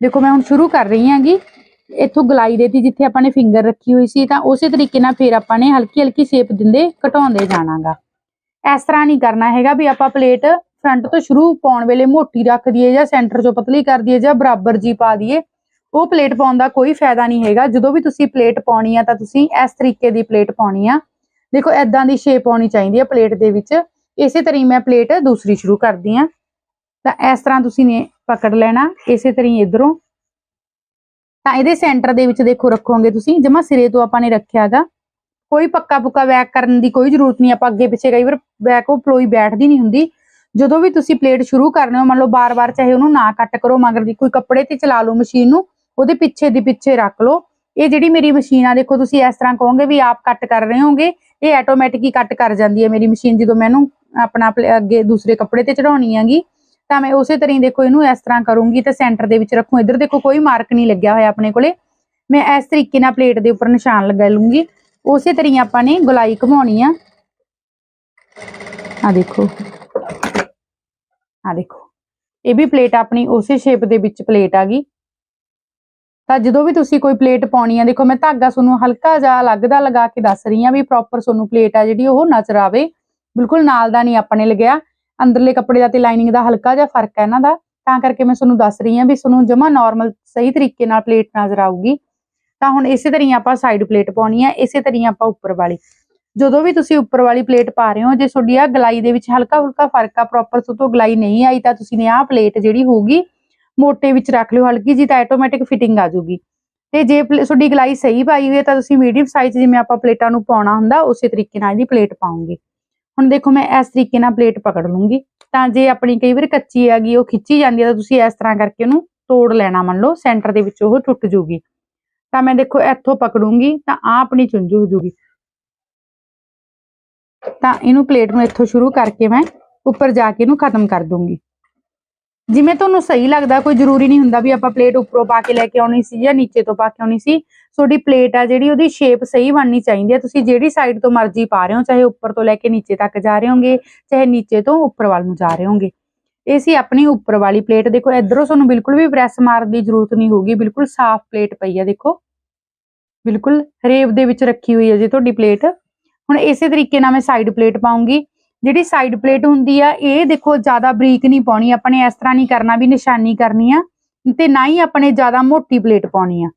ਦੇਖੋ ਮੈਂ ਹੁਣ ਸ਼ੁਰੂ ਕਰ ਰਹੀ ਹਾਂਗੀ। ਇੱਥੋਂ ਗਲਾਈ ਦੇਤੀ ਜਿੱਥੇ ਆਪਾਂ ਨੇ ਫਿੰਗਰ ਰੱਖੀ ਹੋਈ ਸੀ, ਤਾਂ ਉਸੇ ਤਰੀਕੇ ਨਾਲ ਫਿਰ ਆਪਾਂ ਨੇ ਹਲਕੀ ਹਲਕੀ ਸ਼ੇਪ ਦਿੰਦੇ ਘਟਾਉਂਦੇ ਜਾਣਾਗਾ। ਇਸ ਤਰ੍ਹਾਂ ਨਹੀਂ ਕਰਨਾ ਹੈਗਾ ਵੀ ਆਪਾਂ ਪਲੇਟ ਫਰੰਟ ਤੋਂ ਸ਼ੁਰੂ ਪਾਉਣ ਵੇਲੇ ਮੋਟੀ ਰੱਖ ਦਈਏ ਜਾਂ ਸੈਂਟਰ ਚੋਂ ਪਤਲੀ ਕਰ ਦਈਏ ਜਾਂ ਬਰਾਬਰ ਜੀ ਪਾ ਦਈਏ, ਉਹ ਪਲੇਟ ਪਾਉਣ ਦਾ ਕੋਈ ਫਾਇਦਾ ਨਹੀਂ ਹੈਗਾ। ਜਦੋਂ ਵੀ ਤੁਸੀਂ ਪਲੇਟ ਪਾਉਣੀ ਆ ਤਾਂ ਤੁਸੀਂ ਇਸ ਤਰੀਕੇ ਦੀ ਪਲੇਟ ਪਾਉਣੀ ਆ। ਦੇਖੋ ਐਦਾਂ ਦੀ ਸ਼ੇਪ ਆਉਣੀ ਚਾਹੀਦੀ ਹੈ ਪਲੇਟ ਦੇ ਵਿੱਚ। ਇਸੇ ਤਰ੍ਹਾਂ ਮੈਂ ਪਲੇਟ ਦੂਸਰੀ ਸ਼ੁਰੂ ਕਰਦੀ ਆ। ਤਾਂ ਇਸ ਤਰ੍ਹਾਂ ਤੁਸੀਂ ਨੇ ਪਕੜ ਲੈਣਾ, ਇਸੇ ਤਰ੍ਹਾਂ ਇਧਰੋਂ। ਤਾਂ ਇਹਦੇ ਸੈਂਟਰ ਦੇ ਵਿੱਚ ਦੇਖੋ, ਰੱਖੋਗੇ ਤੁਸੀਂ। ਜਮਾ ਸਿਰੇ ਤੋਂ ਆਪਾਂ ਨੇ ਰੱਖਿਆਗਾ। ਕੋਈ ਪੱਕਾ ਪੁੱਕਾ ਬੈਕ ਕਰਨ ਦੀ ਕੋਈ ਜ਼ਰੂਰਤ ਨਹੀਂ, ਆਪਾਂ ਅੱਗੇ ਪਿੱਛੇ ਕਈ ਵਾਰ ਬੈਕ ਉਹ ਪਲੋਈ ਬੈਠਦੀ ਨਹੀਂ ਹੁੰਦੀ। ਜਦੋਂ ਵੀ ਤੁਸੀਂ ਪਲੇਟ ਸ਼ੁਰੂ ਕਰਨੇ ਹੋ, ਮੰਨ ਲਓ ਬਾਰ-ਬਾਰ ਚਾਹੇ ਉਹਨੂੰ ਨਾ ਕੱਟ ਕਰੋ, ਮਗਰ ਦੀ ਕੋਈ ਕੱਪੜੇ ਤੇ ਚਲਾ ਲਓ ਮਸ਼ੀਨ ਨੂੰ, ਉਹਦੇ ਪਿੱਛੇ ਦੀ ਪਿੱਛੇ ਰੱਖ ਲਓ। ਇਹ ਜਿਹੜੀ ਮੇਰੀ ਮਸ਼ੀਨ ਆ, ਦੇਖੋ ਤੁਸੀਂ ਇਸ ਤਰ੍ਹਾਂ ਕਹੋਗੇ ਵੀ ਆਪ ਕੱਟ ਕਰ ਰਹੇ ਹੋਗੇ। ਇਹ ਆਟੋਮੈਟਿਕ ਹੀ ਕੱਟ ਕਰ ਜਾਂਦੀ ਹੈ ਮੇਰੀ ਮਸ਼ੀਨ ਜਦੋਂ ਮੈਨੂੰ ਆਪਣਾ ਅੱਗੇ ਦੂਸਰੇ ਕੱਪੜੇ ਤੇ ਚੜਾਉਣੀ ਹੈਗੀ, ਤਾਂ ਮੈਂ ਉਸੇ ਤਰ੍ਹਾਂ ਦੇਖੋ ਇਹਨੂੰ ਇਸ ਤਰ੍ਹਾਂ ਕਰੂੰਗੀ ਤੇ ਸੈਂਟਰ ਦੇ ਵਿੱਚ ਰੱਖੂ। ਇੱਧਰ ਦੇਖੋ ਕੋਈ ਮਾਰਕ ਨਹੀਂ ਲੱਗਿਆ ਹੋਇਆ ਆਪਣੇ ਕੋਲੇ। ਮੈਂ ਇਸ ਤਰੀਕੇ ਨਾਲ ਪਲੇਟ ਦੇ ਉੱਪਰ ਨਿਸ਼ਾਨ ਲਗਾ ਲੂੰਗੀ। ਉਸੇ ਤਰ੍ਹਾਂ ਆਪਾਂ ਨੇ ਗੁਲਾਈ ਘਮਾਉਣੀ ਆ। ਆ ਦੇਖੋ। ਆ ਦੇਖੋ। ਇਹ ਵੀ ਪਲੇਟ ਆਪਣੀ ਉਸੇ ਸ਼ੇਪ ਦੇ ਵਿੱਚ ਪਲੇਟ ਆ ਗਈ। ਤਾਂ ਜਦੋਂ ਵੀ ਤੁਸੀਂ ਕੋਈ ਪਲੇਟ ਪਾਉਣੀ ਆ, ਦੇਖੋ ਮੈਂ ਧਾਗਾ ਤੁਹਾਨੂੰ ਹਲਕਾ ਜਿਹਾ ਅਲੱਗ ਦਾ ਲਗਾ ਕੇ ਦੱਸ ਰਹੀ ਆ ਵੀ ਪ੍ਰੋਪਰ ਤੁਹਾਨੂੰ ਪਲੇਟ ਆ ਜਿਹੜੀ ਉਹ ਨਜ਼ਰ ਆਵੇ। ਬਿਲਕੁਲ ਨਾਲ ਦਾ ਨਹੀਂ ਆਪਣੇ ਲਗਿਆ। ਅੰਦਰਲੇ ਕੱਪੜੇ ਦਾ ਤੇ ਲਾਈਨਿੰਗ ਦਾ ਹਲਕਾ ਜਿਹਾ ਫ਼ਰਕ ਹੈ ਇਹਨਾਂ ਦਾ। ਤਾਂ ਕਰਕੇ ਮੈਂ ਤੁਹਾਨੂੰ ਦੱਸ ਰਹੀ ਆ ਵੀ ਤੁਹਾਨੂੰ ਜਮਾ ਨਾਰਮਲ ਸਹੀ ਤਰੀਕੇ ਨਾਲ ਪਲੇਟ ਨਜ਼ਰ ਆਊਗੀ। ਤਾਂ ਹੁਣ ਇਸੇ ਤਰ੍ਹਾਂ ਆਪਾਂ ਸਾਈਡ ਪਲੇਟ ਪਾਉਣੀ ਆ, ਇਸੇ ਤਰ੍ਹਾਂ ਆਪਾਂ ਉੱਪਰ ਵਾਲੀ। ਜਦੋਂ ਵੀ ਤੁਸੀਂ ਉੱਪਰ ਵਾਲੀ ਪਲੇਟ ਪਾ ਰਹੇ ਹੋ, ਜੇ ਤੁਹਾਡੀ ਆ ਗਲਾਈ ਦੇ ਵਿੱਚ ਹਲਕਾ ਹੁਲਕਾ ਫ਼ਰਕ ਆ ਪ੍ਰੋਪਰ ਤੋਂ ਗਲਾਈ ਨਹੀਂ ਆਈ ਤਾਂ ਤੁਸੀਂ ਨੇ ਆਹ ਪਲੇਟ ਜਿਹੜੀ ਹੋਊਗੀ ਮੋਟੇ ਵਿੱਚ ਰੱਖ ਲਿਓ, ਹਲਕੀ ਜੀ ਤਾਂ ਆਟੋਮੈਟਿਕ ਫਿਟਿੰਗ ਆ ਜਾਊਗੀ। ਤੇ ਜੇ ਤੁਹਾਡੀ ਗਲਾਈ ਸਹੀ ਪਾਈ ਹੋਈ ਹੈ ਤਾਂ ਤੁਸੀਂ ਮੀਡੀਅਮ ਸਾਈਜ਼ ਜਿਵੇਂ ਆਪਾਂ ਪਲੇਟਾਂ ਨੂੰ ਪਾਉਣਾ ਹੁੰਦਾ, ਉਸੇ ਤਰੀਕੇ ਨਾਲ ਇਹਦੀ ਪਲੇਟ ਪਾਉਂਗੇ ਹੁਣ ਦੇਖੋ ਮੈਂ ਇਸ ਤਰੀਕੇ ਨਾਲ ਪਲੇਟ ਪਕੜ ਲੂੰਗੀ। ਤਾਂ ਜੇ ਆਪਣੀ ਕਈ ਵਾਰ ਕੱਚੀ ਹੈਗੀ, ਉਹ ਖਿੱਚੀ ਜਾਂਦੀ ਹੈ ਤਾਂ ਤੁਸੀਂ ਇਸ ਤਰ੍ਹਾਂ ਕਰਕੇ ਉਹਨੂੰ ਤੋੜ ਲੈਣਾ ਮੰਨ ਲਓ ਸੈਂਟਰ ਦੇ ਵਿੱਚ ਉਹ ਟੁੱਟ ਜੂਗੀ ਤਾਂ ਮੈਂ ਦੇਖੋ ਇੱਥੋਂ ਪਕੜੂੰਗੀ, ਤਾਂ ਆ ਆਪਣੀ ਚੁੰਝੂ ਹੋ ਜੂਗੀ ਤਾਂ ਇਹਨੂੰ ਪਲੇਟ ਨੂੰ ਇੱਥੋਂ ਸ਼ੁਰੂ ਕਰਕੇ ਮੈਂ ਉੱਪਰ ਜਾ ਕੇ ਇਹਨੂੰ ਖਤਮ ਕਰ ਦੂੰਗੀ। ਜਿਵੇਂ ਤੁਹਾਨੂੰ ਸਹੀ ਲੱਗਦਾ, ਕੋਈ ਜ਼ਰੂਰੀ ਨਹੀਂ ਹੁੰਦਾ ਵੀ ਆਪਾਂ ਪਲੇਟ ਉੱਪਰੋਂ ਪਾ ਕੇ ਲੈ ਕੇ ਆਉਣੀ ਸੀ ਜਾਂ ਨੀਚੇ ਤੋਂ ਪਾ ਕੇ ਆਉਣੀ ਸੀ। ਤੁਹਾਡੀ ਪਲੇਟ ਆ ਜਿਹੜੀ, ਉਹਦੀ ਸ਼ੇਪ ਸਹੀ ਬਣਨੀ ਚਾਹੀਦੀ ਹੈ ਤੁਸੀਂ ਜਿਹੜੀ ਸਾਈਡ ਤੋਂ ਮਰਜ਼ੀ ਪਾ ਰਹੇ ਹੋ, ਚਾਹੇ ਉੱਪਰ ਤੋਂ ਲੈ ਕੇ ਨੀਚੇ ਤੱਕ ਜਾ ਰਹੇ ਹੋਗੇ, ਚਾਹੇ ਨੀਚੇ ਤੋਂ ਉੱਪਰ ਵੱਲ ਨੂੰ ਜਾ ਰਹੇ ਹੋਗੇ। ਇਹ ਸੀ ਆਪਣੀ ਉੱਪਰ ਵਾਲੀ ਪਲੇਟ ਦੇਖੋ, ਇਧਰੋਂ ਤੁਹਾਨੂੰ ਬਿਲਕੁਲ ਵੀ ਪ੍ਰੈਸ ਮਾਰਨ ਦੀ ਜ਼ਰੂਰਤ ਨਹੀਂ ਹੋਊਗੀ। ਬਿਲਕੁਲ ਸਾਫ਼ ਪਲੇਟ ਪਈ ਆ, ਦੇਖੋ। ਬਿਲਕੁਲ ਰੇਵ ਦੇ ਵਿੱਚ ਰੱਖੀ ਹੋਈ ਹੈ ਜੀ ਤੁਹਾਡੀ ਪਲੇਟ ਹੁਣ ਇਸੇ ਤਰੀਕੇ ਨਾਲ ਮੈਂ ਸਾਈਡ ਪਲੇਟ ਪਾਉਂਗੀ। ਜਿਹੜੀ ਸਾਈਡ ਪਲੇਟ ਹੁੰਦੀ ਆ, ਇਹ ਦੇਖੋ ਜ਼ਿਆਦਾ ਬਰੀਕ ਨਹੀਂ ਪਾਉਣੀ ਆਪਣੇ ਇਸ ਤਰ੍ਹਾਂ ਨਹੀਂ ਕਰਨਾ ਵੀ ਨਿਸ਼ਾਨੀ ਕਰਨੀ ਆ, ਤੇ ਨਾ ਹੀ ਆਪਣੇ ਜ਼ਿਆਦਾ ਮੋਟੀ ਪਲੇਟ ਪਾਉਣੀ ਆ।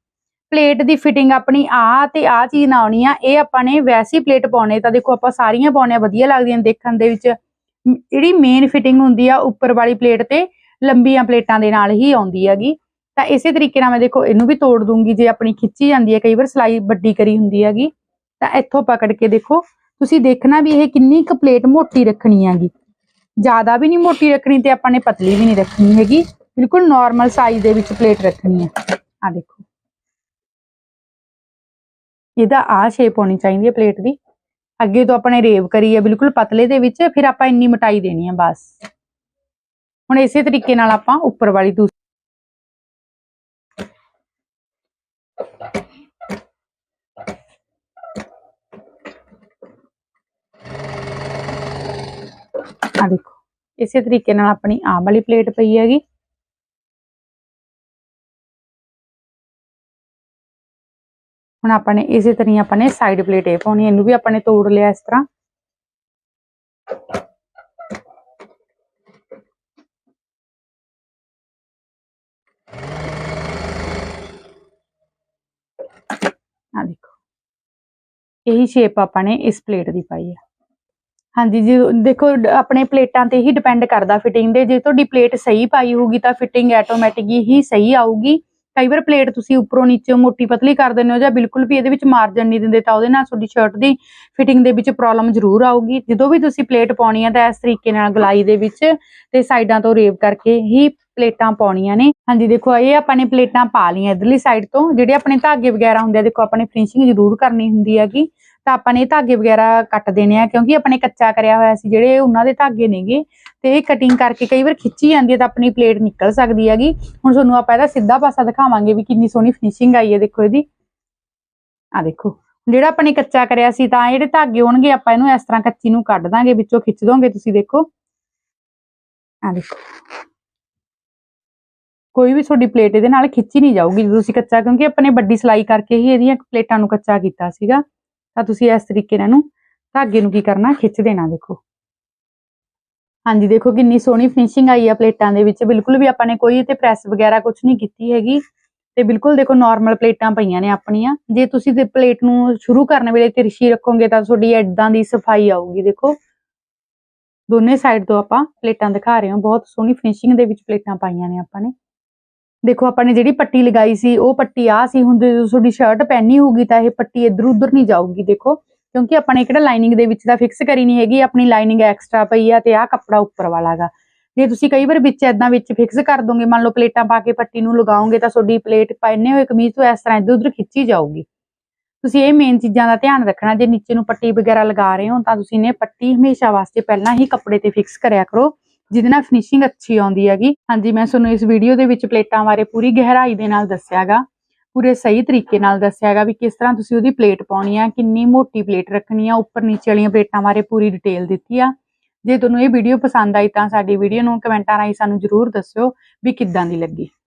ਪਲੇਟ ਦੀ ਫਿਟਿੰਗ ਆਪਣੀ ਆ ਤੇ ਆ ਚੀਜ਼ ਨਾ ਆਉਣੀ ਆ, ਇਹ ਆਪਾਂ ਨੇ ਵੈਸੀ ਪਲੇਟ ਪਾਉਣੇ, ਤਾਂ ਦੇਖੋ ਆਪਾਂ ਸਾਰੀਆਂ ਪਾਉਣੇ ਵਧੀਆ ਲੱਗਦੀਆਂ ਦੇਖਣ ਦੇ ਵਿੱਚ। ਜਿਹੜੀ ਮੇਨ ਫਿਟਿੰਗ ਹੁੰਦੀ ਆ, ਉੱਪਰ ਵਾਲੀ ਪਲੇਟ ਤੇ ਲੰਬੀਆਂ ਪਲੇਟਾਂ ਦੇ ਨਾਲ ਹੀ ਆਉਂਦੀ ਹੈਗੀ। ਤਾਂ ਇਸੇ ਤਰੀਕੇ ਨਾਲ ਮੈਂ ਦੇਖੋ ਇਹਨੂੰ ਵੀ ਤੋੜ ਦੂੰਗੀ, ਜੇ ਆਪਣੀ ਖਿੱਚੀ ਜਾਂਦੀ ਹੈ, ਕਈ ਵਾਰ ਸਲਾਈ ਵੱਡੀ ਕਰੀ ਹੁੰਦੀ ਹੈਗੀ, ਤਾਂ ਇੱਥੋਂ ਪਕੜ ਕੇ ਦੇਖੋ ਤੁਸੀਂ ਦੇਖਣਾ ਵੀ ਇਹ ਕਿੰਨੀ ਕੁ ਪਲੇਟ ਮੋਟੀ ਰੱਖਣੀ ਹੈਗੀ। ਜ਼ਿਆਦਾ ਵੀ ਨਹੀਂ ਮੋਟੀ ਰੱਖਣੀ ਤੇ ਆਪਾਂ ਨੇ ਪਤਲੀ ਵੀ ਨਹੀਂ ਰੱਖਣੀ ਹੈਗੀ। ਬਿਲਕੁਲ ਨਾਰਮਲ ਸਾਈਜ਼ ਦੇ ਵਿੱਚ ਪਲੇਟ ਰੱਖਣੀ ਹੈ। ਆ ਦੇਖੋ। ਇਹਦਾ ਆ ਸ਼ੇਪ ਹੋਣੀ ਚਾਹੀਦੀ ਹੈ ਪਲੇਟ ਦੀ। ਅੱਗੇ ਤੋਂ ਆਪਾਂ ਨੇ ਰੇਵ ਕਰੀ ਹੈ ਬਿਲਕੁਲ ਪਤਲੇ ਦੇ ਵਿੱਚ, ਫਿਰ ਆਪਾਂ ਇੰਨੀ ਮੋਟਾਈ ਦੇਣੀ ਹੈ ਬਸ। ਹੁਣ ਇਸੇ ਤਰੀਕੇ ਨਾਲ ਆਪਾਂ ਉੱਪਰ ਵਾਲੀ ਆ ਦੇਖੋ, ਇਸੇ ਤਰੀਕੇ ਨਾਲ ਆਪਣੀ ਆਮ ਵਾਲੀ ਪਲੇਟ ਪਈ ਹੈਗੀ। ਹੁਣ ਆਪਾਂ ਨੇ ਇਸੇ ਤਰ੍ਹਾਂ ਆਪਾਂ ਨੇ ਸਾਈਡ ਪਲੇਟ ਇਹ ਪਾਉਣੀ, ਇਹਨੂੰ ਵੀ ਆਪਾਂ ਨੇ ਤੋੜ ਲਿਆ ਇਸ ਤਰ੍ਹਾਂ। ਆ ਦੇਖੋ, ਇਹੀ ਸ਼ੇਪ ਆਪਾਂ ਨੇ ਇਸ ਪਲੇਟ ਦੀ ਪਾਈ ਹੈ ਹਾਂਜੀ, ਜੀ ਦੇਖੋ, ਆਪਣੇ ਪਲੇਟਾਂ ਤੇ ਹੀ ਡਿਪੈਂਡ ਕਰਦਾ ਫਿਟਿੰਗ ਦੇ। ਜੇ ਤੁਹਾਡੀ ਪਲੇਟ ਸਹੀ ਪਾਈ ਹੋਊਗੀ ਤਾਂ ਫਿਟਿੰਗ ਆਟੋਮੈਟਿਕ ਹੀ ਸਹੀ ਆਊਗੀ। ਕਈ ਵਾਰ ਪਲੇਟ ਤੁਸੀਂ ਉੱਪਰੋਂ ਨੀਚੇ ਮੋਟੀ ਪਤਲੀ ਕਰ ਦਿੰਦੇ ਹੋ ਜਾਂ ਬਿਲਕੁਲ ਵੀ ਇਹਦੇ ਵਿੱਚ ਮਾਰਜਨ ਨਹੀਂ ਦਿੰਦੇ ਤਾਂ ਉਹਦੇ ਨਾਲ ਤੁਹਾਡੀ ਸ਼ਰਟ ਦੀ ਫਿਟਿੰਗ ਦੇ ਵਿੱਚ ਪ੍ਰੋਬਲਮ ਜ਼ਰੂਰ ਆਊਗੀ। ਜਦੋਂ ਵੀ ਤੁਸੀਂ ਪਲੇਟ ਪਾਉਣੀ ਹੈ ਤਾਂ ਇਸ ਤਰੀਕੇ ਨਾਲ ਗਲਾਈ ਦੇ ਵਿੱਚ ਤੇ ਸਾਈਡਾਂ ਤੋਂ ਰੇਵ ਕਰਕੇ ਹੀ ਪਲੇਟਾਂ ਪਾਉਣੀਆਂ ਨੇ। ਹਾਂਜੀ, ਦੇਖੋ, ਇਹ ਆਪਾਂ ਨੇ ਪਲੇਟਾਂ ਪਾ ਲਈਆਂ ਇਧਰਲੀ ਸਾਈਡ ਤੋਂ। ਜਿਹੜੇ ਆਪਣੇ ਧਾਗੇ ਵਗੈਰਾ ਹੁੰਦੇ ਆ, ਦੇਖੋ, ਆਪਾਂ ਨੇ ਫਿਨਿਸ਼ਿੰਗ ਜ਼ਰੂਰ ਕਰਨੀ ਹੁੰਦੀ ਹੈਗੀ। ਤਾਂ ਆਪਾਂ ਨੇ ਇਹ ਧਾਗੇ ਵਗੈਰਾ ਕੱਟ ਦੇਣੇ ਆ, ਕਿਉਂਕਿ ਆਪਣੇ ਕੱਚਾ ਕਰਿਆ ਹੋਇਆ ਸੀ, ਜਿਹੜੇ ਉਹਨਾਂ ਦੇ ਧਾਗੇ ਨੇਗੇ, ਤੇ ਇਹ ਕਟਿੰਗ ਕਰਕੇ ਕਈ ਵਾਰ ਖਿੱਚੀ ਜਾਂਦੀ ਹੈ ਤਾਂ ਆਪਣੀ ਪਲੇਟ ਨਿਕਲ ਸਕਦੀ ਹੈਗੀ। ਹੁਣ ਤੁਹਾਨੂੰ ਆਪਾਂ ਇਹਦਾ ਸਿੱਧਾ ਪਾਸਾ ਦਿਖਾਵਾਂਗੇ ਵੀ ਕਿੰਨੀ ਸੋਹਣੀ ਫਿਨਿਸ਼ਿੰਗ ਆਈ ਹੈ, ਦੇਖੋ ਇਹਦੀ। ਆ ਦੇਖੋ, ਜਿਹੜਾ ਆਪਾਂ ਨੇ ਕੱਚਾ ਕਰਿਆ ਸੀ, ਤਾਂ ਜਿਹੜੇ ਧਾਗੇ ਹੋਣਗੇ, ਆਪਾਂ ਇਹਨੂੰ ਇਸ ਤਰ੍ਹਾਂ ਕੱਚੀ ਨੂੰ ਕੱਢ ਦਾਂਗੇ, ਵਿੱਚੋਂ ਖਿੱਚ ਦੋਗੇ ਤੁਸੀਂ, ਦੇਖੋ। ਆ ਦੇਖੋ। ਕੋਈ ਵੀ ਤੁਹਾਡੀ ਪਲੇਟ ਇਹਦੇ ਨਾਲ ਖਿੱਚੀ ਨਹੀਂ ਜਾਊਗੀ ਜਦੋਂ ਤੁਸੀਂ ਕੱਚਾ, ਕਿਉਂਕਿ ਆਪਾਂ ਨੇ ਵੱਡੀ ਸਲਾਈ ਕਰਕੇ ਹੀ ਇਹਦੀਆਂ ਪਲੇਟਾਂ ਨੂੰ ਕੱਚਾ ਕੀਤਾ ਸੀਗਾ। ਤਾਂ ਤੁਸੀਂ ਇਸ ਤਰੀਕੇ ਨਾਲ ਇਹਨੂੰ ਧਾਗੇ ਨੂੰ ਕੀ ਕਰਨਾ, ਖਿੱਚ ਦੇਣਾ ਦੇਖੋ। ਹਾਂਜੀ, ਦੇਖੋ ਕਿੰਨੀ ਸੋਹਣੀ ਫਿਨਿਸ਼ਿੰਗ ਆਈ ਆ ਪਲੇਟਾਂ ਦੇ ਵਿੱਚ। ਬਿਲਕੁਲ ਵੀ ਆਪਾਂ ਨੇ ਕੋਈ ਤੇ ਪ੍ਰੈਸ ਵਗੈਰਾ ਕੁਝ ਨਹੀਂ ਕੀਤੀ ਹੈਗੀ। ਤੇ ਬਿਲਕੁਲ ਦੇਖੋ ਨਾਰਮਲ ਪਲੇਟਾਂ ਪਈਆਂ ਨੇ ਆਪਣੀਆਂ। ਜੇ ਤੁਸੀਂ ਤੇ ਪਲੇਟ ਨੂੰ ਸ਼ੁਰੂ ਕਰਨ ਵੇਲੇ ਤਿਰਸ਼ੀ ਰੱਖੋਗੇ ਤਾਂ ਤੁਹਾਡੀ ਐਦਾਂ ਦੀ ਸਫ਼ਾਈ ਆਊਗੀ, ਦੇਖੋ। ਦੋਨੇ ਸਾਈਡ ਤੋਂ ਆਪਾਂ ਪਲੇਟਾਂ ਦਿਖਾ ਰਹੇ ਹਾਂ। ਬਹੁਤ ਸੋਹਣੀ ਫਿਨਿਸ਼ਿੰਗ ਦੇ ਵਿੱਚ ਪਲੇਟਾਂ ਪਾਈਆਂ ਨੇ ਆਪਾਂ ਨੇ। ਦੇਖੋ, ਆਪਾਂ ਨੇ ਜਿਹੜੀ ਪੱਟੀ ਲਗਾਈ ਸੀ, ਉਹ ਪੱਟੀ ਆ ਸੀ, ਹੁਣ ਜਦੋਂ ਤੁਹਾਡੀ ਸ਼ਰਟ ਪਹਿਨੀ ਹੋਊਗੀ ਤਾਂ ਇਹ ਪੱਟੀ ਇੱਧਰ ਉੱਧਰ ਨਹੀਂ ਜਾਊਗੀ, ਦੇਖੋ। ਕਿਉਂਕਿ ਆਪਾਂ ਨੇ ਕਿਹੜਾ ਲਾਈਨਿੰਗ ਦੇ ਵਿੱਚ ਦਾ ਫਿਕਸ ਕਰੀ ਨਹੀਂ ਹੈਗੀ, ਆਪਣੀ ਲਾਈਨਿੰਗ ਐਕਸਟਰਾ ਪਈ ਆ ਤੇ ਆਹ ਕੱਪੜਾ ਉੱਪਰ ਵਾਲਾਗਾ ਜੇ ਤੁਸੀਂ ਕਈ ਵਾਰ ਵਿੱਚ ਐਦਾਂ ਵਿੱਚ ਫਿਕਸ ਕਰ ਦੋਗੇ, ਮੰਨ ਲਓ ਪਲੇਟਾਂ ਪਾ ਕੇ ਪੱਟੀ ਨੂੰ ਲਗਾਓਗੇ ਤਾਂ ਤੁਹਾਡੀ ਪਲੇਟ ਪਹਿਨੇ ਹੋਏ ਕਮੀਜ਼ ਤੋਂ ਇਸ ਤਰ੍ਹਾਂ ਇੱਧਰ ਉੱਧਰ ਖਿੱਚੀ ਜਾਊਗੀ। ਤੁਸੀਂ ਇਹ ਮੇਨ ਚੀਜ਼ਾਂ ਦਾ ਧਿਆਨ ਰੱਖਣਾ, ਜੇ ਨੀਚੇ ਨੂੰ ਪੱਟੀ ਵਗੈਰਾ ਲਗਾ ਰਹੇ ਹੋ ਤਾਂ ਤੁਸੀਂ ਨੇ ਪੱਟੀ ਹਮੇਸ਼ਾ ਵਾਸਤੇ ਪਹਿਲਾਂ ਹੀ ਕੱਪੜੇ ਤੇ ਫਿਕਸ ਕਰਿਆ ਕਰੋ। ਜਿਹਦੇ ਨਾਲ ਫਿਨਿਸ਼ਿੰਗ ਅੱਛੀ ਆਉਂਦੀ ਹੈਗੀ। ਹਾਂਜੀ, ਮੈਂ ਤੁਹਾਨੂੰ ਇਸ ਵੀਡੀਓ ਦੇ ਵਿੱਚ ਪਲੇਟਾਂ ਬਾਰੇ ਪੂਰੀ ਗਹਿਰਾਈ ਦੇ ਨਾਲ ਦੱਸਿਆਗਾ। ਪੂਰੇ ਸਹੀ ਤਰੀਕੇ ਨਾਲ ਦੱਸਿਆਗਾ ਵੀ ਕਿਸ ਤਰ੍ਹਾਂ ਤੁਸੀਂ ਉਹਦੀ ਪਲੇਟ ਪਾਉਣੀ ਆ, ਕਿੰਨੀ ਮੋਟੀ ਪਲੇਟ ਰੱਖਣੀ ਆ, ਉੱਪਰ ਨੀਚੇ ਵਾਲੀਆਂ ਪਲੇਟਾਂ ਬਾਰੇ ਪੂਰੀ ਡਿਟੇਲ ਦਿੱਤੀ ਆ। ਜੇ ਤੁਹਾਨੂੰ ਇਹ ਵੀਡੀਓ ਪਸੰਦ ਆਈ ਤਾਂ ਸਾਡੀ ਵੀਡੀਓ ਨੂੰ ਕਮੈਂਟਾਂ ਰਾਹੀਂ ਸਾਨੂੰ ਜਰੂਰ ਦੱਸਿਓ ਵੀ ਕਿੱਦਾਂ ਦੀ ਲੱਗੀ।